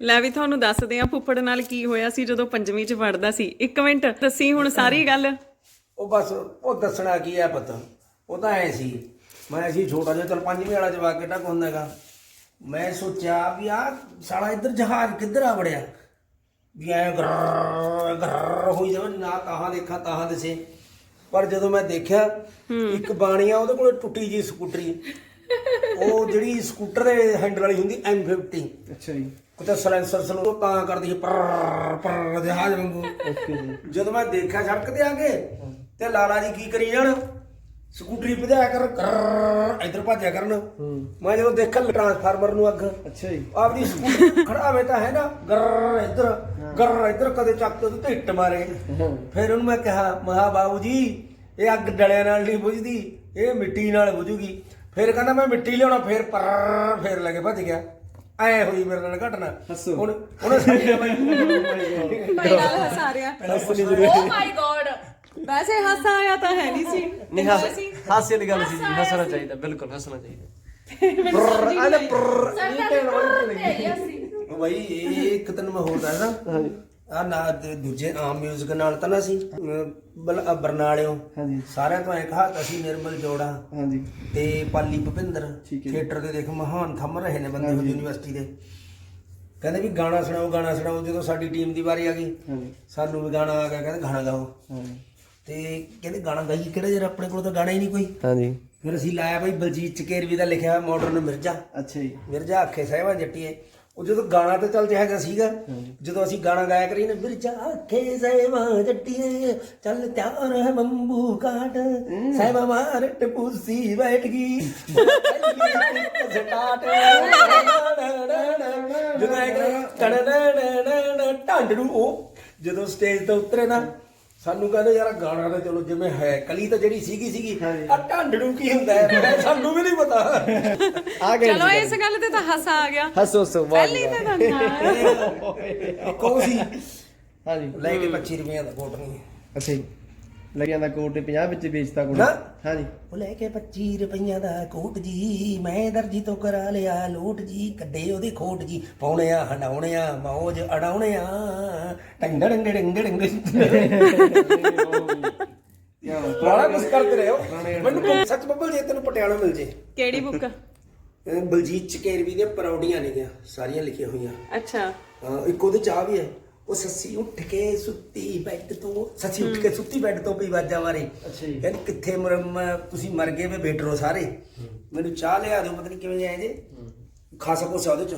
ਲੈ ਵੀ ਤੁਹਾਨੂੰ ਦੱਸਦੇ ਆ ਫੁੱਫੜ ਨਾਲ ਕੀ ਹੋਇਆ ਸੀ ਜਦੋਂ ਪੰਜਵੀਂ ਚ ਪੜਦਾ ਸੀ। ਇੱਕ ਮਿੰਟ ਦੱਸੀ ਹੁਣ ਸਾਰੀ ਗੱਲ। ਉਹ ਬਸ ਉਹ ਦੱਸਣਾ ਕੀ ਹੈ ਪਤਾ? ਉਹ ਤਾਂ ਐ ਸੀ ਮੈਂ ਸੀ ਛੋਟਾ ਜਿਹਾ ਚਲ ਪੰਜਵੀਂ ਵਾਲਾ ਜਵਾਕ ਕਿਹੜਾ ਕੋ ਹੁੰਦਾਗਾ ਮੈਂ ਸੋਚਿਆ ਵੀ ਆ ਸਾਲਾ ਇੱਧਰ ਜਹਾਜ਼ ਕਿੱਧਰ ਆ ਵੜਿਆ? ਵੀ ਐ ਗਰ ਗਰ ਹੋਈ ਜਾਵੇ ਨਾ ਤਾਹਾਂ ਦੇਖਾਂ ਤਾਹਾਂ ਦਿਸੇ। ਪਰ ਜਦੋਂ ਮੈਂ ਦੇਖਿਆ ਇੱਕ ਬਾਣੀ ਆ ਉਹਦੇ ਕੋਲ ਟੁੱਟੀ ਜੀ ਸਕੂਟਰੀ। ਉਹ ਜਿਹੜੀ ਸਕੂਟਰ ਦੇ ਹੈਂਡਲ ਵਾਲੀ ਹੁੰਦੀ M50 ਅੱਛਾ ਜੀ। ਕੁਝ ਸਲੈਂਸਰ ਸਲੂ ਤਾਂ ਕਰਦੀ ਸੀ ਪਰ ਪਰ ਜਹਾਜ਼ ਵਾਂਗੂ। ਓਕੇ ਜੀ। ਜਦੋਂ ਮੈਂ ਦੇਖਿਆ ਸੜਕ ਤੇ ਆ ਕੇ ਤੇ ਲਾਲਾ ਜੀ ਕੀ ਕਰੀ ਜਾਣ? ਸਕੂਟਰੀ ਭਜਾਇਆ ਕਰ ਕਰ ਇਧਰ ਭੱਜਿਆ ਕਰਨ। ਮੈਂ ਜਦੋਂ ਦੇਖਿਆ ਟਰਾਂਸਫਾਰਮਰ ਨੂੰ ਅੱਗ ਅੱਛਾ ਜੀ। ਆਪਦੀ ਸਕੂਟਰ ਖੜਾ ਹੋਵੇ ਤਾਂ ਹੈ ਨਾ ਗਰ ਇੱਧਰ ਗਰ ਇੱਧਰ ਕਦੇ ਚੱਕ ਉਹਦੇ ਤੇ ਹਿੱਟ ਮਾਰੇ। ਫਿਰ ਉਹਨੂੰ ਮੈਂ ਕਿਹਾ ਮਹਾ ਬਾਬੂ ਜੀ ਇਹ ਅੱਗ ਡਲਿਆਂ ਨਾਲ ਨਹੀਂ ਬੁਝਦੀ ਇਹ ਮਿੱਟੀ ਨਾਲ ਬੁਝੂਗੀ। ਫਿਰ ਕਹਿੰਦਾ ਮੈਂ ਮਿੱਟੀ ਲਿਆਉਣਾ। ਫਿਰ ਪਰ ਫਿਰ ਲੱਗੇ ਭੱਜ ਗਿਆ। ਐ ਹੋਈ ਮੇਰੇ ਨਾਲ ਘਟਨਾ। ਹੱਸੋ। ਹੁਣ ਉਹਨੇ ਸਾਡੇ ਬਾਈ ਭਾਈ ਗੱਲ ਹਸਾ ਰਿਹਾ। ਓ ਮਾਈ ਗॉड ਵੈਸੇ ਹਾਸਾ ਆਇਆ ਤਾਂ ਹੈ ਨਹੀਂ ਸੀ। ਨਹੀਂ ਹਾਸ ਹਾਸੇ ਵਾਲੀ ਗੱਲ ਸੀ। ਜੀ ਹੱਸਣਾ ਚਾਹੀਦਾ ਬਿਲਕੁਲ ਹੱਸਣਾ ਚਾਹੀਦਾ। ਆਲੇ ਇਹ ਕਹਿਣ ਵਾਲੀ ਗੱਲ ਨਹੀਂ ਉਹ ਬਾਈ ਇਹ ਇੱਕ ਦਿਨ ਮੈਂ ਹੋਰ ਦੱਸਦਾ। ਹਾਂਜੀ। ਆ ਨਾ ਦੂਜੇ ਆਮ ਮਿਊਜ਼ਿਕ ਨਾਲ ਤਾਂ ਨਾ ਸੀ ਅਮ, ਬਲ ਅ, ਬਰਨਾਲਿਓ ਹਾਂਜੀ। ਸਾਰਿਆਂ ਤੋਂ ਇੱਕ ਹੱਥ ਅਸੀਂ ਨਿਰਮਲ ਜੋੜਾ ਹਾਂਜੀ। ਤੇ ਪਾਲੀ ਭੁਪਿੰਦਰ ਠੀਕ ਹੈ ਜੀ। ਥੀਏਟਰ ਦੇ ਦੇਖ ਮਹਾਨ ਥੰਮ ਰਹੇ ਨੇ ਬੰਦੇ ਯੂਨੀਵਰਸਿਟੀ ਦੇ। ਕਹਿੰਦੇ ਵੀ ਗਾਣਾ ਸੁਣਾਓ ਗਾਣਾ ਸੁਣਾਓ ਜਦੋਂ ਸਾਡੀ ਟੀਮ ਦੀ ਵਾਰੀ ਆ ਗਈ ਹਾਂਜੀ। ਸਾਨੂੰ ਵੀ ਗਾਣਾ ਆ ਗਿਆ ਕਹਿੰਦੇ ਗਾਣਾ ਗਾਓ। ਹਾਂਜੀ। ਤੇ ਕਹਿੰਦੇ ਗਾਣਾ ਗਾਈ ਕਿਹੜਾ ਯਾਰ ਆਪਣੇ ਕੋਲ ਤਾਂ ਗਾਣਾ ਹੀ ਨਹੀਂ ਕੋਈ। ਹਾਂਜੀ। ਫਿਰ ਅਸੀਂ ਲਾਇਆ ਬਈ ਬਲਜੀਤ ਚਕੇਰਵੀ ਦਾ ਲਿਖਿਆ ਮਾਡਰਨ ਮਿਰਜ਼ਾ। ਅੱਛਾ ਜੀ। ਮਿਰਜ਼ਾ ਆਖੇ ਸਾਹਿਬਾਂ ਜੱਟੀਏ। ਉਹ ਜਦੋਂ ਗਾਣਾ ਤਾਂ ਚੱਲ ਹੈਗਾ ਸੀਗਾ ਜਦੋਂ ਅਸੀਂ ਗਾਣਾ ਗਾਇਆ ਕਰੀ ਨਾ ਮਿਰਜ਼ਾ ਆਖੇ ਸਾਹਿਬਾਂ ਜੱਟੀਏ ਚੱਲ ਤਿਆਰ ਹੈ ਬੰਬੂ ਕਾਟ ਸਾਹਿਬਾਂ ਮਾਰ ਟਪੂਸੀ ਬੈਠ ਗਈ। ਸਟਾਰਟ ਜਦੋਂ ਕਰੀ ਉਹ ਜਦੋਂ ਸਟੇਜ ਤੋਂ ਉਤਰੇ ਨਾ ਸਾਨੂੰ ਕਹਿੰਦੇ ਯਾਰ ਗਾਣਾ ਤਾਂ ਚਲੋ ਜਿਵੇਂ ਹੈ ਕਲੀ ਤਾਂ ਜਿਹੜੀ ਸੀਗੀ ਸੀਗੀ। ਆ ਢਾਂਡੜੂ ਕੀ ਹੁੰਦਾ ਹੈ? ਮੈਂ ਸਾਨੂੰ ਵੀ ਨਹੀਂ ਪਤਾ। ਆ ਗਏ ਚਲੋ ਇਸ ਗੱਲ ਤੇ ਤਾਂ ਹਾਸਾ ਆ ਗਿਆ। ਹੱਸੋ ਹੱਸੋ ਵਾਹ ਪਹਿਲੀ ਤੇ ਤਾਂ ਨਾ ਕੌਣ ਸੀ। ਹਾਂਜੀ। ਲੈ ਕੇ 25 ਰੁਪਏ ਦਾ ਕੋਟ ਨਹੀਂ। ਅੱਛਾ ਜੀ। ਲੱਗਿਆ ਦਾ ਕੋਟ 50 ਵਿੱਚ ਵੇਚਤਾ ਕੋਟ ਨਾ। ਹਾਂਜੀ। ਉਹ ਲੈ ਕੇ 25 ਰੁਪਈਆਂ ਦਾ ਕੋਟ ਜੀ ਮੈਂ ਦਰਜੀ ਤੋਂ ਕਰਾ ਲਿਆ ਲੋਟ ਜੀ ਕੱਢੇ ਉਹਦੀ ਖੋਟ ਜੀ। ਪਾਉਣੇ ਆ ਹੰਡਾਉਣੇ ਆ ਮੌਜ ਅਡਾਉਣੇ ਆ ਟੰਗ ਡੰਗ ਡੰਗ ਡੰਗ। ਬੜਾ ਕੁਝ ਕਰਦੇ ਰਹੇ ਹੋ? ਮੈਨੂੰ ਤਾਂ ਸੱਚ ਬੱਬਲ ਜੇ ਤੈਨੂੰ ਪਟਿਆਲਾ ਮਿਲ ਜੇ। ਕਿਹੜੀ ਬੁੱਕ ਅਹ ਬਲਜੀਤ ਚਕੇਰਵੀ ਦੀਆਂ ਪਰੌਡੀਆਂ ਨੇਗੀਆਂ ਸਾਰੀਆਂ ਲਿਖੀਆਂ ਹੋਈਆਂ। ਅੱਛਾ। ਹਾਂ, ਇੱਕ ਉਹਦੇ ਚਾਹ ਵੀ ਹੈ। ਉਹ ਸੱਸੀ ਉੱਠ ਕੇ ਸੁੱਤੀ ਬੈੱਡ ਤੋਂ ਸੱਸੀ ਉੱਠ ਕੇ ਸੁੱਤੀ ਬੈੱਡ ਤੋਂ ਪਈ ਵਾਜਾ ਮਾਰੇ। ਅੱਛਾ ਜੀ। ਕਹਿੰਦੀ ਕਿੱਥੇ ਮਰ ਮ- ਤੁਸੀਂ ਮਰ ਗਏ ਵੇ ਬੈਠ ਰਹੋ ਸਾਰੇ ਮੈਨੂੰ ਚਾਹ ਲਿਆ ਦਿਓ ਪਤਾ ਨਹੀਂ ਕਿਵੇਂ ਜਾਏ ਜੇ। ਖਾਸਾ ਕੋਸਾ ਉਹਦੇ ਚ।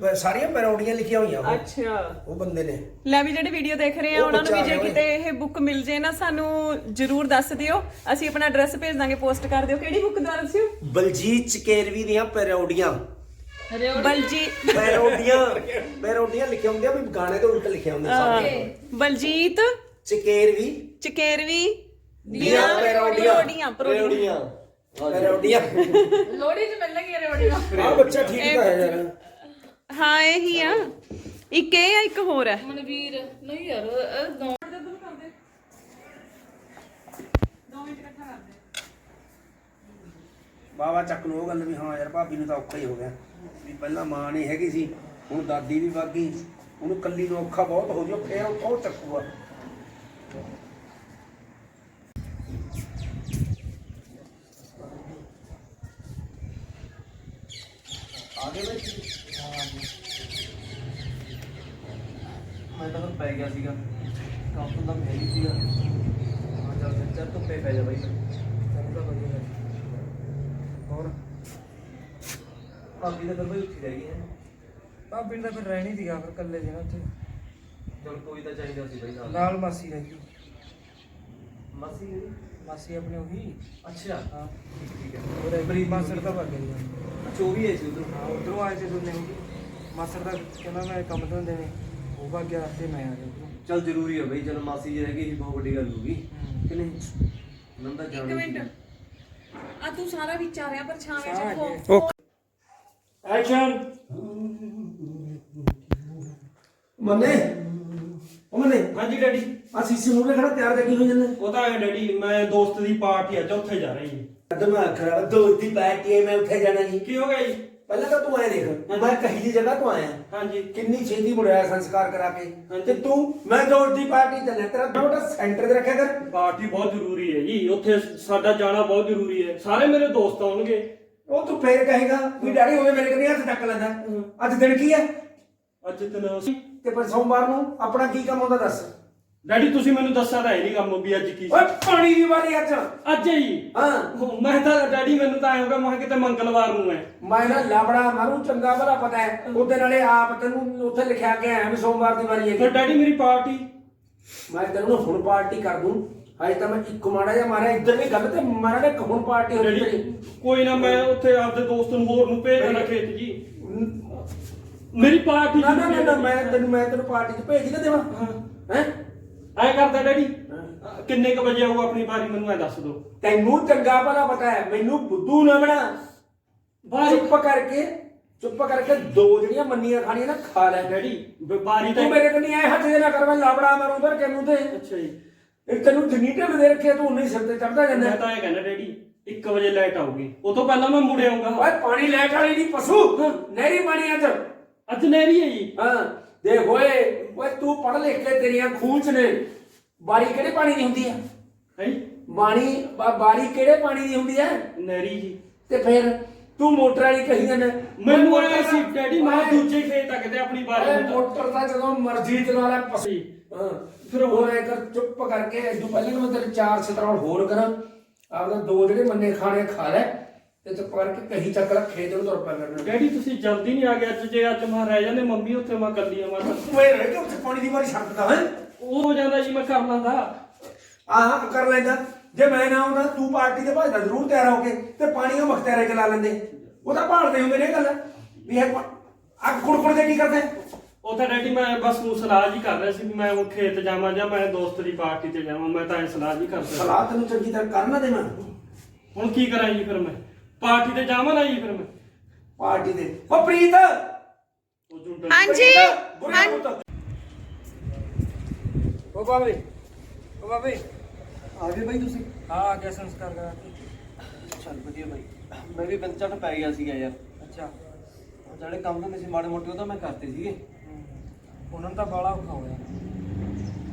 ਪਰ ਸਾਰੀਆਂ ਪੈਰੋਡੀਆਂ ਲਿਖੀਆਂ ਹੋਈਆਂ ਉਹ। ਅੱਛਾ। ਉਹ ਬੰਦੇ ਨੇ। ਲੈ ਵੀ ਜਿਹੜੇ ਵੀਡੀਓ ਦੇਖ ਰਹੇ ਆ ਉਹ ਉਹਨਾਂ ਨੂੰ ਵੀ ਬੱਚਾ ਜੇ ਆ ਕਿਤੇ ਇਹ ਬੁੱਕ ਮਿਲ ਜੇ ਨਾ ਸਾਨੂੰ ਜਰੂਰ ਦੱਸ ਦਿਓ। ਅਸੀਂ ਆਪਣਾ ਐਡਰੈਸ ਭੇਜ ਦਾਂਗੇ ਪੋਸਟ ਕਰ ਦਿਓ। ਕਿਹੜੀ ਬੁੱਕ ਦੱਸਿਓ? ਬਲਜੀਤ ਚਕੇਰਵੀ ਦੀਆਂ ਪੈਰੋਡੀਆਂ। ਬਲਜੀ ਪੈਰੋਡੀਆਂ ਪੈਰੋਡੀਆਂ ਲਿਖੀਆਂ ਹੁੰਦੀਆਂ ਵੀ ਗਾਣੇ ਦੇ ਉਲਟ ਲਿਖਿਆ ਹੁੰਦਾ ਸਾਰੇ ਬਲਜੀਤ ਚਕੇਰਵੀ। ਚਕੇਰਵੀ। ਦੀਆਂ ਪੈਰੋਡੀਆਂ। ਪਰੋਡੀਆਂ ਪਰੋਡੀਆਂ। ਪੈਰੋਡੀਆਂ। ਲੋੜੀ ਚ ਮਿਲਣਗੇ ਰੇਵੜੀ ਦਾ ਆ ਬੱਚਾ ਠੀਕ ਤਾਂ ਹੈ ਯਾਰ ਹਾਂ ਇਹੀ ਆ। ਇੱਕ ਇਹ ਆ ਇੱਕ ਹੋਰ ਹੈ ਮਨਵੀਰ। ਨਹੀਂ ਯਾਰ ਇਹ ਦੋ ਬਾਬਾ ਚੱਕ ਉਹ ਗੱਲ ਵੀ ਹਾਂ ਯਾਰ ਭਾਬੀ ਨੂੰ ਤਾਂ ਔਖਾ ਹੀ ਹੋ ਗਿਆ। ਵੀ ਪਹਿਲਾਂ ਮਾਂ ਨਹੀਂ ਹੈਗੀ ਸੀ, ਹੁਣ ਦਾਦੀ ਵੀ ਵਗ ਗਈ, ਉਹਨੂੰ ਕੱਲੀ ਨੂੰ ਔਖਾ ਬਹੁਤ ਹੋ ਗਿਆ, ਫੇਰ ਉਹ ਉਹ ਚੱਕੂਗਾ? ਆਗੇ ਬਈ? ਮੈਂ ਤਾਂ ਹੁਣ ਪੈ ਗਿਆ ਸੀਗਾ। ਕੰਮ ਤਾਂ ਮੈਂ ਹੀ ਸੀਗਾ। ਹਾਂ, ਚੱਲ ਚੱਲ ਧੁੱਪੇ ਪੈ ਜਾ ਬਾਈ। ਚੱਲ ਤਾਂ ਵਧੀਆ ਹੋਰ? ਭਾਬੀ ਤਾਂ ਫਿਰ ਬਈ ਉੱਠੀ ਰਹਿ ਗਈ ਹੈ ਭਾਬੀ ਦਾ ਫਿਰ ਰਹਿਣੀ ਸੀਗਾ ਫਿਰ ਇਕੱਲੇ ਜਿਹੇ ਨਾ ਉੱਥੇ। ਚਲ ਕੋਈ ਤਾਂ ਚਾਹੀਦਾ ਸੀ ਬਈ ਨਾਲ। ਨਾਲ ਮਾਸੀ ਰਹਿ ਗਈ। ਮਾਸੀ ਕਿਹੜੀ? ਮਾਸੀ ਆਪਣੀ ਉਹੀ ਅੱਛਾ। ਹਾਂ। ਠੀਕ ਹੈ। ਉਹਦਾ ਬਰੀ ਮਾਸੜ ਦਾ ਵਗ ਗਈ ਅੱਛਾ ਉਹ ਵੀ ਆਈ ਸੀ ਉਧਰ। ਹਾਂ ਉਧਰੋਂ ਆਏ ਸੀ ਦੋਨੇ ਉਹ ਵੀ। ਮਾਸੜ ਦਾ ਕਹਿੰਦਾ ਮੈਂ ਕੰਮ ਤੋਂ ਦੇਣੇ ਉਹ ਵਗ ਗਿਆ ਤੇ ਮੈਂ ਆ ਗਿਆ ਉੱਧਰੋਂ। ਚਲ ਜ਼ਰੂਰੀ ਹੈ ਬਈ ਚਲ ਮਾਸੀ ਜੀ ਰਹਿ ਗਈ ਸੀ ਬਹੁਤ ਵੱਡੀ ਗੱਲ ਹੋ ਗਈ। ਕਿ ਨਹੀਂ? ਨੰਦਾ ਜਾਣ ਇੱਕ ਮਿੰਟ। ਆ ਤੂੰ ਸਾਰਾ ਵਿਚਾਰਿਆ ਪਰ ਛਾਵੇਂ ਚ ਫੋ- ਐਕਸ਼ਨ ਮੰਨੇ? ਉਹ ਮੰਨੇ? ਹਾਂਜੀ ਡੈਡੀ। ਆ ਸੀਸੀ ਨੂੰ ਖੜਾ ਤਿਆਰ ਲੱਗੀ ਹੋਈ ਜੰਨੇ ਉਹ ਤਾਂ ਹੈ ਡੈਡੀ ਮੈਂ ਦੋਸਤ ਦੀ ਪਾਰਟੀ ਅੱਜ ਉੱਥੇ ਜਾ ਰਹੀ ਹਾਂ ਦਿਮਾਗ ਖਰਾਬ ਦੋਸਤ ਦੀ ਪਾਰਟੀ ਹੈ ਮੈਂ ਉੱਥੇ ਜਾਣਾ ਜੀ। ਕੀ ਹੋ ਗਿਆ ਜੀ? ਪਹਿਲਾਂ ਤਾਂ ਤੂੰ ਐ ਦੇਖ ਮੈਂ ਕਹੀ ਦੀ ਜਗ੍ਹਾ ਤੋਂ ਆਇਆ। ਹਾਂਜੀ। ਕਿੰਨੀ ਛੇਤੀ ਮੁੜਿਆ ਸੰਸਕਾਰ ਕਰਾ ਕੇ। ਤੇ ਤੂੰ ਮੈਂ ਦੌੜ ਦੀ ਪਾਰਟੀ ਚੱਲਿਆ ਤੇਰਾ ਬੇਟਾ ਸੈਂਟਰ ਤੇ ਰੱਖਿਆ ਕਰ। ਪਾਰਟੀ ਬਹੁਤ ਜ਼ਰੂਰੀ ਹੈ ਜੀ ਉੱਥੇ ਸਾਡਾ ਜਾਣਾ ਬਹੁਤ ਜ਼ਰੂਰੀ ਹੈ। ਸਾਰੇ ਮੇਰੇ ਦੋਸਤ ਆਉਣਗੇ। ਉਹ ਤੂੰ ਫੇਰ ਕਹੇਗਾ ਵੀ ਡੈਡੀ ਹੋਵੇ ਮੇਰੇ ਕੋਲ ਹੱਥ ਚੱਕ ਲੈਂਦਾ। ਅੱਜ ਦਿਨ ਕੀ ਹੈ? ਅੱਜ ਦਿਨ ਅਸੀਂ ਤੇ ਪਰ ਸੋਮਵਾਰ ਨੂੰ ਆਪਣਾ ਕੀ ਕੰਮ ਹੁੰਦਾ ਦੱਸ? ਡੈਡੀ ਤੁਸੀਂ ਮੈਨੂੰ ਦੱਸਿਆ ਤਾਂ ਹੈ ਨਹੀਂ ਕੰਮ ਵੀ ਅੱਜ ਕੀ ਓਏ ਪਾਣੀ ਦੀ ਵਾਰੀ ਅੱਜ ਅੱਜ ਹੈ। ਹਾਂ। ਉਹ ਮੈਂ ਤਾਂ ਡੈਡੀ ਮੈਨੂੰ ਤਾਂ ਆਇਆ ਹੋਗਾ ਮੈਂ ਕਿਹਾ ਕਿਤੇ ਮੰਗਲਵਾਰ ਨੂੰ ਹੈ। ਮੈਂ ਨਾ ਲਾਬੜਾ ਮਾਰੂ ਚੰਗਾ ਭਲਾ ਪਤਾ ਹੈ। ਉਹਦੇ ਨਾਲੇ ਆਪ ਤੈਨੂੰ ਉੱਥੇ ਲਿਖਿਆ ਕੇ ਆਇਆ ਵੀ ਸੋਮਵਾਰ ਦੀ ਵਾਰੀ ਫਿਰ ਹੈ ਡੈਡੀ ਮੇਰੀ ਪਾਰਟੀ। ਮੈਂ ਤੈਨੂੰ ਹੁਣ ਪਾਰਟੀ ਕਰ ਦੂੰ। ਹਜੇ ਤਾਂ ਮੈਂ ਇੱਕ ਮਾੜਾ ਜਿਹਾ ਮਾਰਿਆ ਇੱਧਰ ਵੀ ਗੱਲ ਤੇ ਮਾਰਾ ਨੇ ਹੁਣ ਪਾਰਟੀ ਹੋ। ਰਹੀ ਕੋਈ ਨਾ ਮੈਂ ਉੱਥੇ ਆਪਦੇ ਦੋਸਤ ਨੂੰ ਹੋਰ ਨੂੰ ਭੇਜ ਦੇਣਾ ਖੇਤ ਜੀ। ਮੇਰੀ ਪਾਰਟੀ ਨਾ ਨਾ ਨਾ, ਨਾ ਮੈਂ ਤੈਨੂੰ ਮੈਂ ਤੈਨੂੰ ਪਾਰਟੀ 'ਚ ਭੇਜ ਨਾ ਦੇਵਾਂ। ਹੈ। ਐ ਕਰਦਾ ਡੈਡੀ ਕਿੰਨੇ ਕ ਵਜੇ ਆਊ ਆਪਣੀ ਵਾਰੀ ਮੈਨੂੰ ਐ ਦੱਸ ਦਿਓ ਤੈਨੂੰ ਚੰਗਾ ਭਲਾ ਪਤਾ ਹੈ ਮੈਨੂੰ ਬੁੱਧੂ ਨਾ ਬਣਾ। ਵਾਰੀ ਚੁੱਪ ਕਰਕੇ ਚੁੱਪ ਕਰਕੇ ਦੋ ਜਿਹੜੀਆਂ ਮੰਨੀਆਂ ਖਾਣੀਆਂ ਨਾ ਖਾ ਲੈ। ਡੈਡੀ ਬ- ਵਾਰੀ ਤਾਂ ਤੂੰ ਮੇਰੇ ਕੋਲ ਨਹੀਂ ਆਏ ਹੱਥ ਦੇ ਨਾ ਕਰ ਮੈਂ ਲਾਬੜਾ ਮਾਰੂ ਫਿਰ ਕਿਨੂੰ ਤੇ। ਅੱਛਾ ਜੀ। ਇੱਕ ਤੈਨੂੰ ਜਿੰਨੀ ਢਿੱਲ ਦੇ ਰੱਖਿਆ ਤੂੰ ਉਨੀ ਸਿਰ ਤੇ ਚੜਦਾ ਜਾਂਦਾ। ਮੈਂ ਤਾਂ ਇਹ ਕਹਿੰਦਾ ਡੈਡੀ 1 ਵਜੇ ਲਾਈਟ ਆਊਗੀ। ਉਹ ਤੋਂ ਪਹਿਲਾਂ ਮੈਂ ਮੁੜ ਆਊਂਗਾ। ਓਏ ਪਾਣੀ ਲੈਟ ਵਾਲੀ ਨਹੀਂ ਪਸ਼ੂ। ਨਹਿਰੀ ਪਾਣੀ ਅੱਜ। ਅੱਜ ਨਹਿਰੀ ਹੈ ਜੀ। ਹਾਂ। ਦੇਖ ਓਏ ਓਏ ਤੂੰ ਪੜ ਲਿਖ ਕੇ ਤੇਰੀਆਂ ਖੂਨ ਚ ਨੇ। ਬਾਰੀ ਕਿਹੜੇ ਪਾਣੀ ਦੀ ਹੁੰਦੀ ਹੈ ਹੈ? ਬਾਣੀ ਬਾ- ਬਾਰੀ ਕਿਹੜੇ ਪਾਣੀ ਦੀ ਹੁੰਦੀ ਹੈ ਨਹਿਰੀ ਜੀ। ਤੇ ਫਿਰ ਤੂੰ ਮੋਟਰ ਵਾਲੀ ਕਹੀ ਜਾਂਦਾ। ਮੈਨੂੰ ਆਇਆ ਸੀ ਡੈਡੀ ਮੈਂ ਦੂਜੇ ਖੇਤ ਤੱਕ ਤੇ ਆਪਣੀ ਓਏ ਨੂੰ ਮੋਟਰ ਤਾਂ ਜਦੋਂ ਮਰਜ਼ੀ ਚਲਾ ਲੈ ਪਸ਼ੂ। ਜੀ। ਹਾਂ ਫਿਰ ਹੋਰ ਐ ਕਰ ਚੁੱਪ ਕਰਕੇ ਇਦੋਂ ਪਹਿਲਾਂ ਕਿ ਮੈਂ ਤੇਰੇ ਚਾਰ ਸਤਰਾਂ ਹੋਰ ਕਰਾਂ। ਆਪਦਾ ਦੋ ਜਿਹੜੇ ਮੰਨੇ ਖਾਣੇ ਖਾ ਲੈ। ਤੇ ਚੁੱਪ ਕਰਕੇ ਕਹੀ ਚੱਕ ਲੈ ਖੇਤ ਨੂੰ ਤੁਰ ਕਰਨਾ ਡੈਡੀ ਤੁਸੀਂ ਜਲਦੀ ਨਹੀਂ ਆ ਗਏ ਅੱਜ ਜੇ ਅੱਜ ਮੈਂ ਰਹਿ ਜਾਂਦੇ ਮੰਮੀ ਉੱਥੇ ਮੈਂ ਕੱਲੀ ਆ ਮੈਂ ਤਾਂ ਰਹਿ ਕੇ ਉੱਥੇ ਪਾਣੀ ਦੀ ਵਾਰੀ ਛੱਡਦਾ ਹੈ? ਉਹ ਹੋ ਜਾਂਦਾ ਜੀ ਮੈਂ ਕਰ ਲੈਂਦਾ। ਆਹ ਕਰ ਲੈਂਦਾ। ਜੇ ਮੈਂ ਨਾ ਆਉਂਦਾ ਤੂੰ ਪਾਰਟੀ ਤੇ ਭਜਦਾ ਜ਼ਰੂਰ ਤਿਆਰ ਹੋ ਕੇ ਤੇ ਪਾਣੀ ਉਹ ਮਖਤਿਆਰੇ ਚਲਾ ਲੈਂਦੇ। ਉਹ ਤਾਂ ਭਾਲਦੇ ਹੁੰਦੇ ਨੇ ਗੱਲ। ਵੀ ਇਹ ਅੱਗ ਕੁੜਕੁੜ ਦੇ ਕੀ ਕਰਦੇ? ਉੱਥੇ ਡੈਡੀ ਮੈਂ ਬਸ ਨੂੰ ਸਲਾਹ ਜੀ ਕਰ ਰਿਹਾ ਸੀ ਵੀ ਮੈਂ ਉਹ ਖੇਤ ਜਾਵਾਂ ਜਾਂ ਮੈਂ ਦੋਸਤ ਦੀ ਪਾਰਟੀ ਤੇ ਜਾਵਾਂ ਮੈਂ ਤਾਂ ਇਹ ਸਲਾਹ ਜੀ ਕਰਦਾ ਸਲਾਹ ਤੈਨੂੰ ਚੰਗੀ ਤਰ੍ਹਾਂ ਕਰਨਾ ਦੇਵਾਂ। ਹੁਣ ਕੀ ਕਰਾਂ ਜੀ ਫਿਰ ਮੈਂ? ਪਾਰਟੀ ਤੇ ਜਾਵਾਂ ਨਾ ਜੀ ਫਿਰ ਮੈਂ? ਪਾਰਟੀ ਤੇ। ਉਹ ਪ੍ਰੀਤ! ਉਹ ਝੂਟਾ ਹਾਂਜੀ। ਬੁਰਾ ਪੁੱਤ। ਉਹ ਬਾਬੇ ਉਹ ਬਾਬੇ ਆ ਗਏ ਬਾਈ ਤੁਸੀਂ? ਹਾਂ ਆ ਗਿਆ ਸੰਸਕਾਰ ਕਰਾ ਕੇ। ਚੱਲ ਵਧੀਆ ਬਾਈ। ਮੈਂ ਵੀ ਬੰਦ ਚੱਟ ਪੈ ਗਿਆ ਸੀਗਾ ਯਾਰ। ਅੱਛਾ। ਉਹ ਜਿਹੜੇ ਕੰਮ ਹੁੰਦੇ ਸੀ ਮਾੜੇ ਮੋਟੇ ਉਹ ਤਾਂ ਮੈਂ ਕਰਤੇ ਸੀਗੇ। ਉਹਨਾਂ ਨੂੰ ਤਾਂ ਬਾਲਾ ਔਖਾ ਹੋਇਆ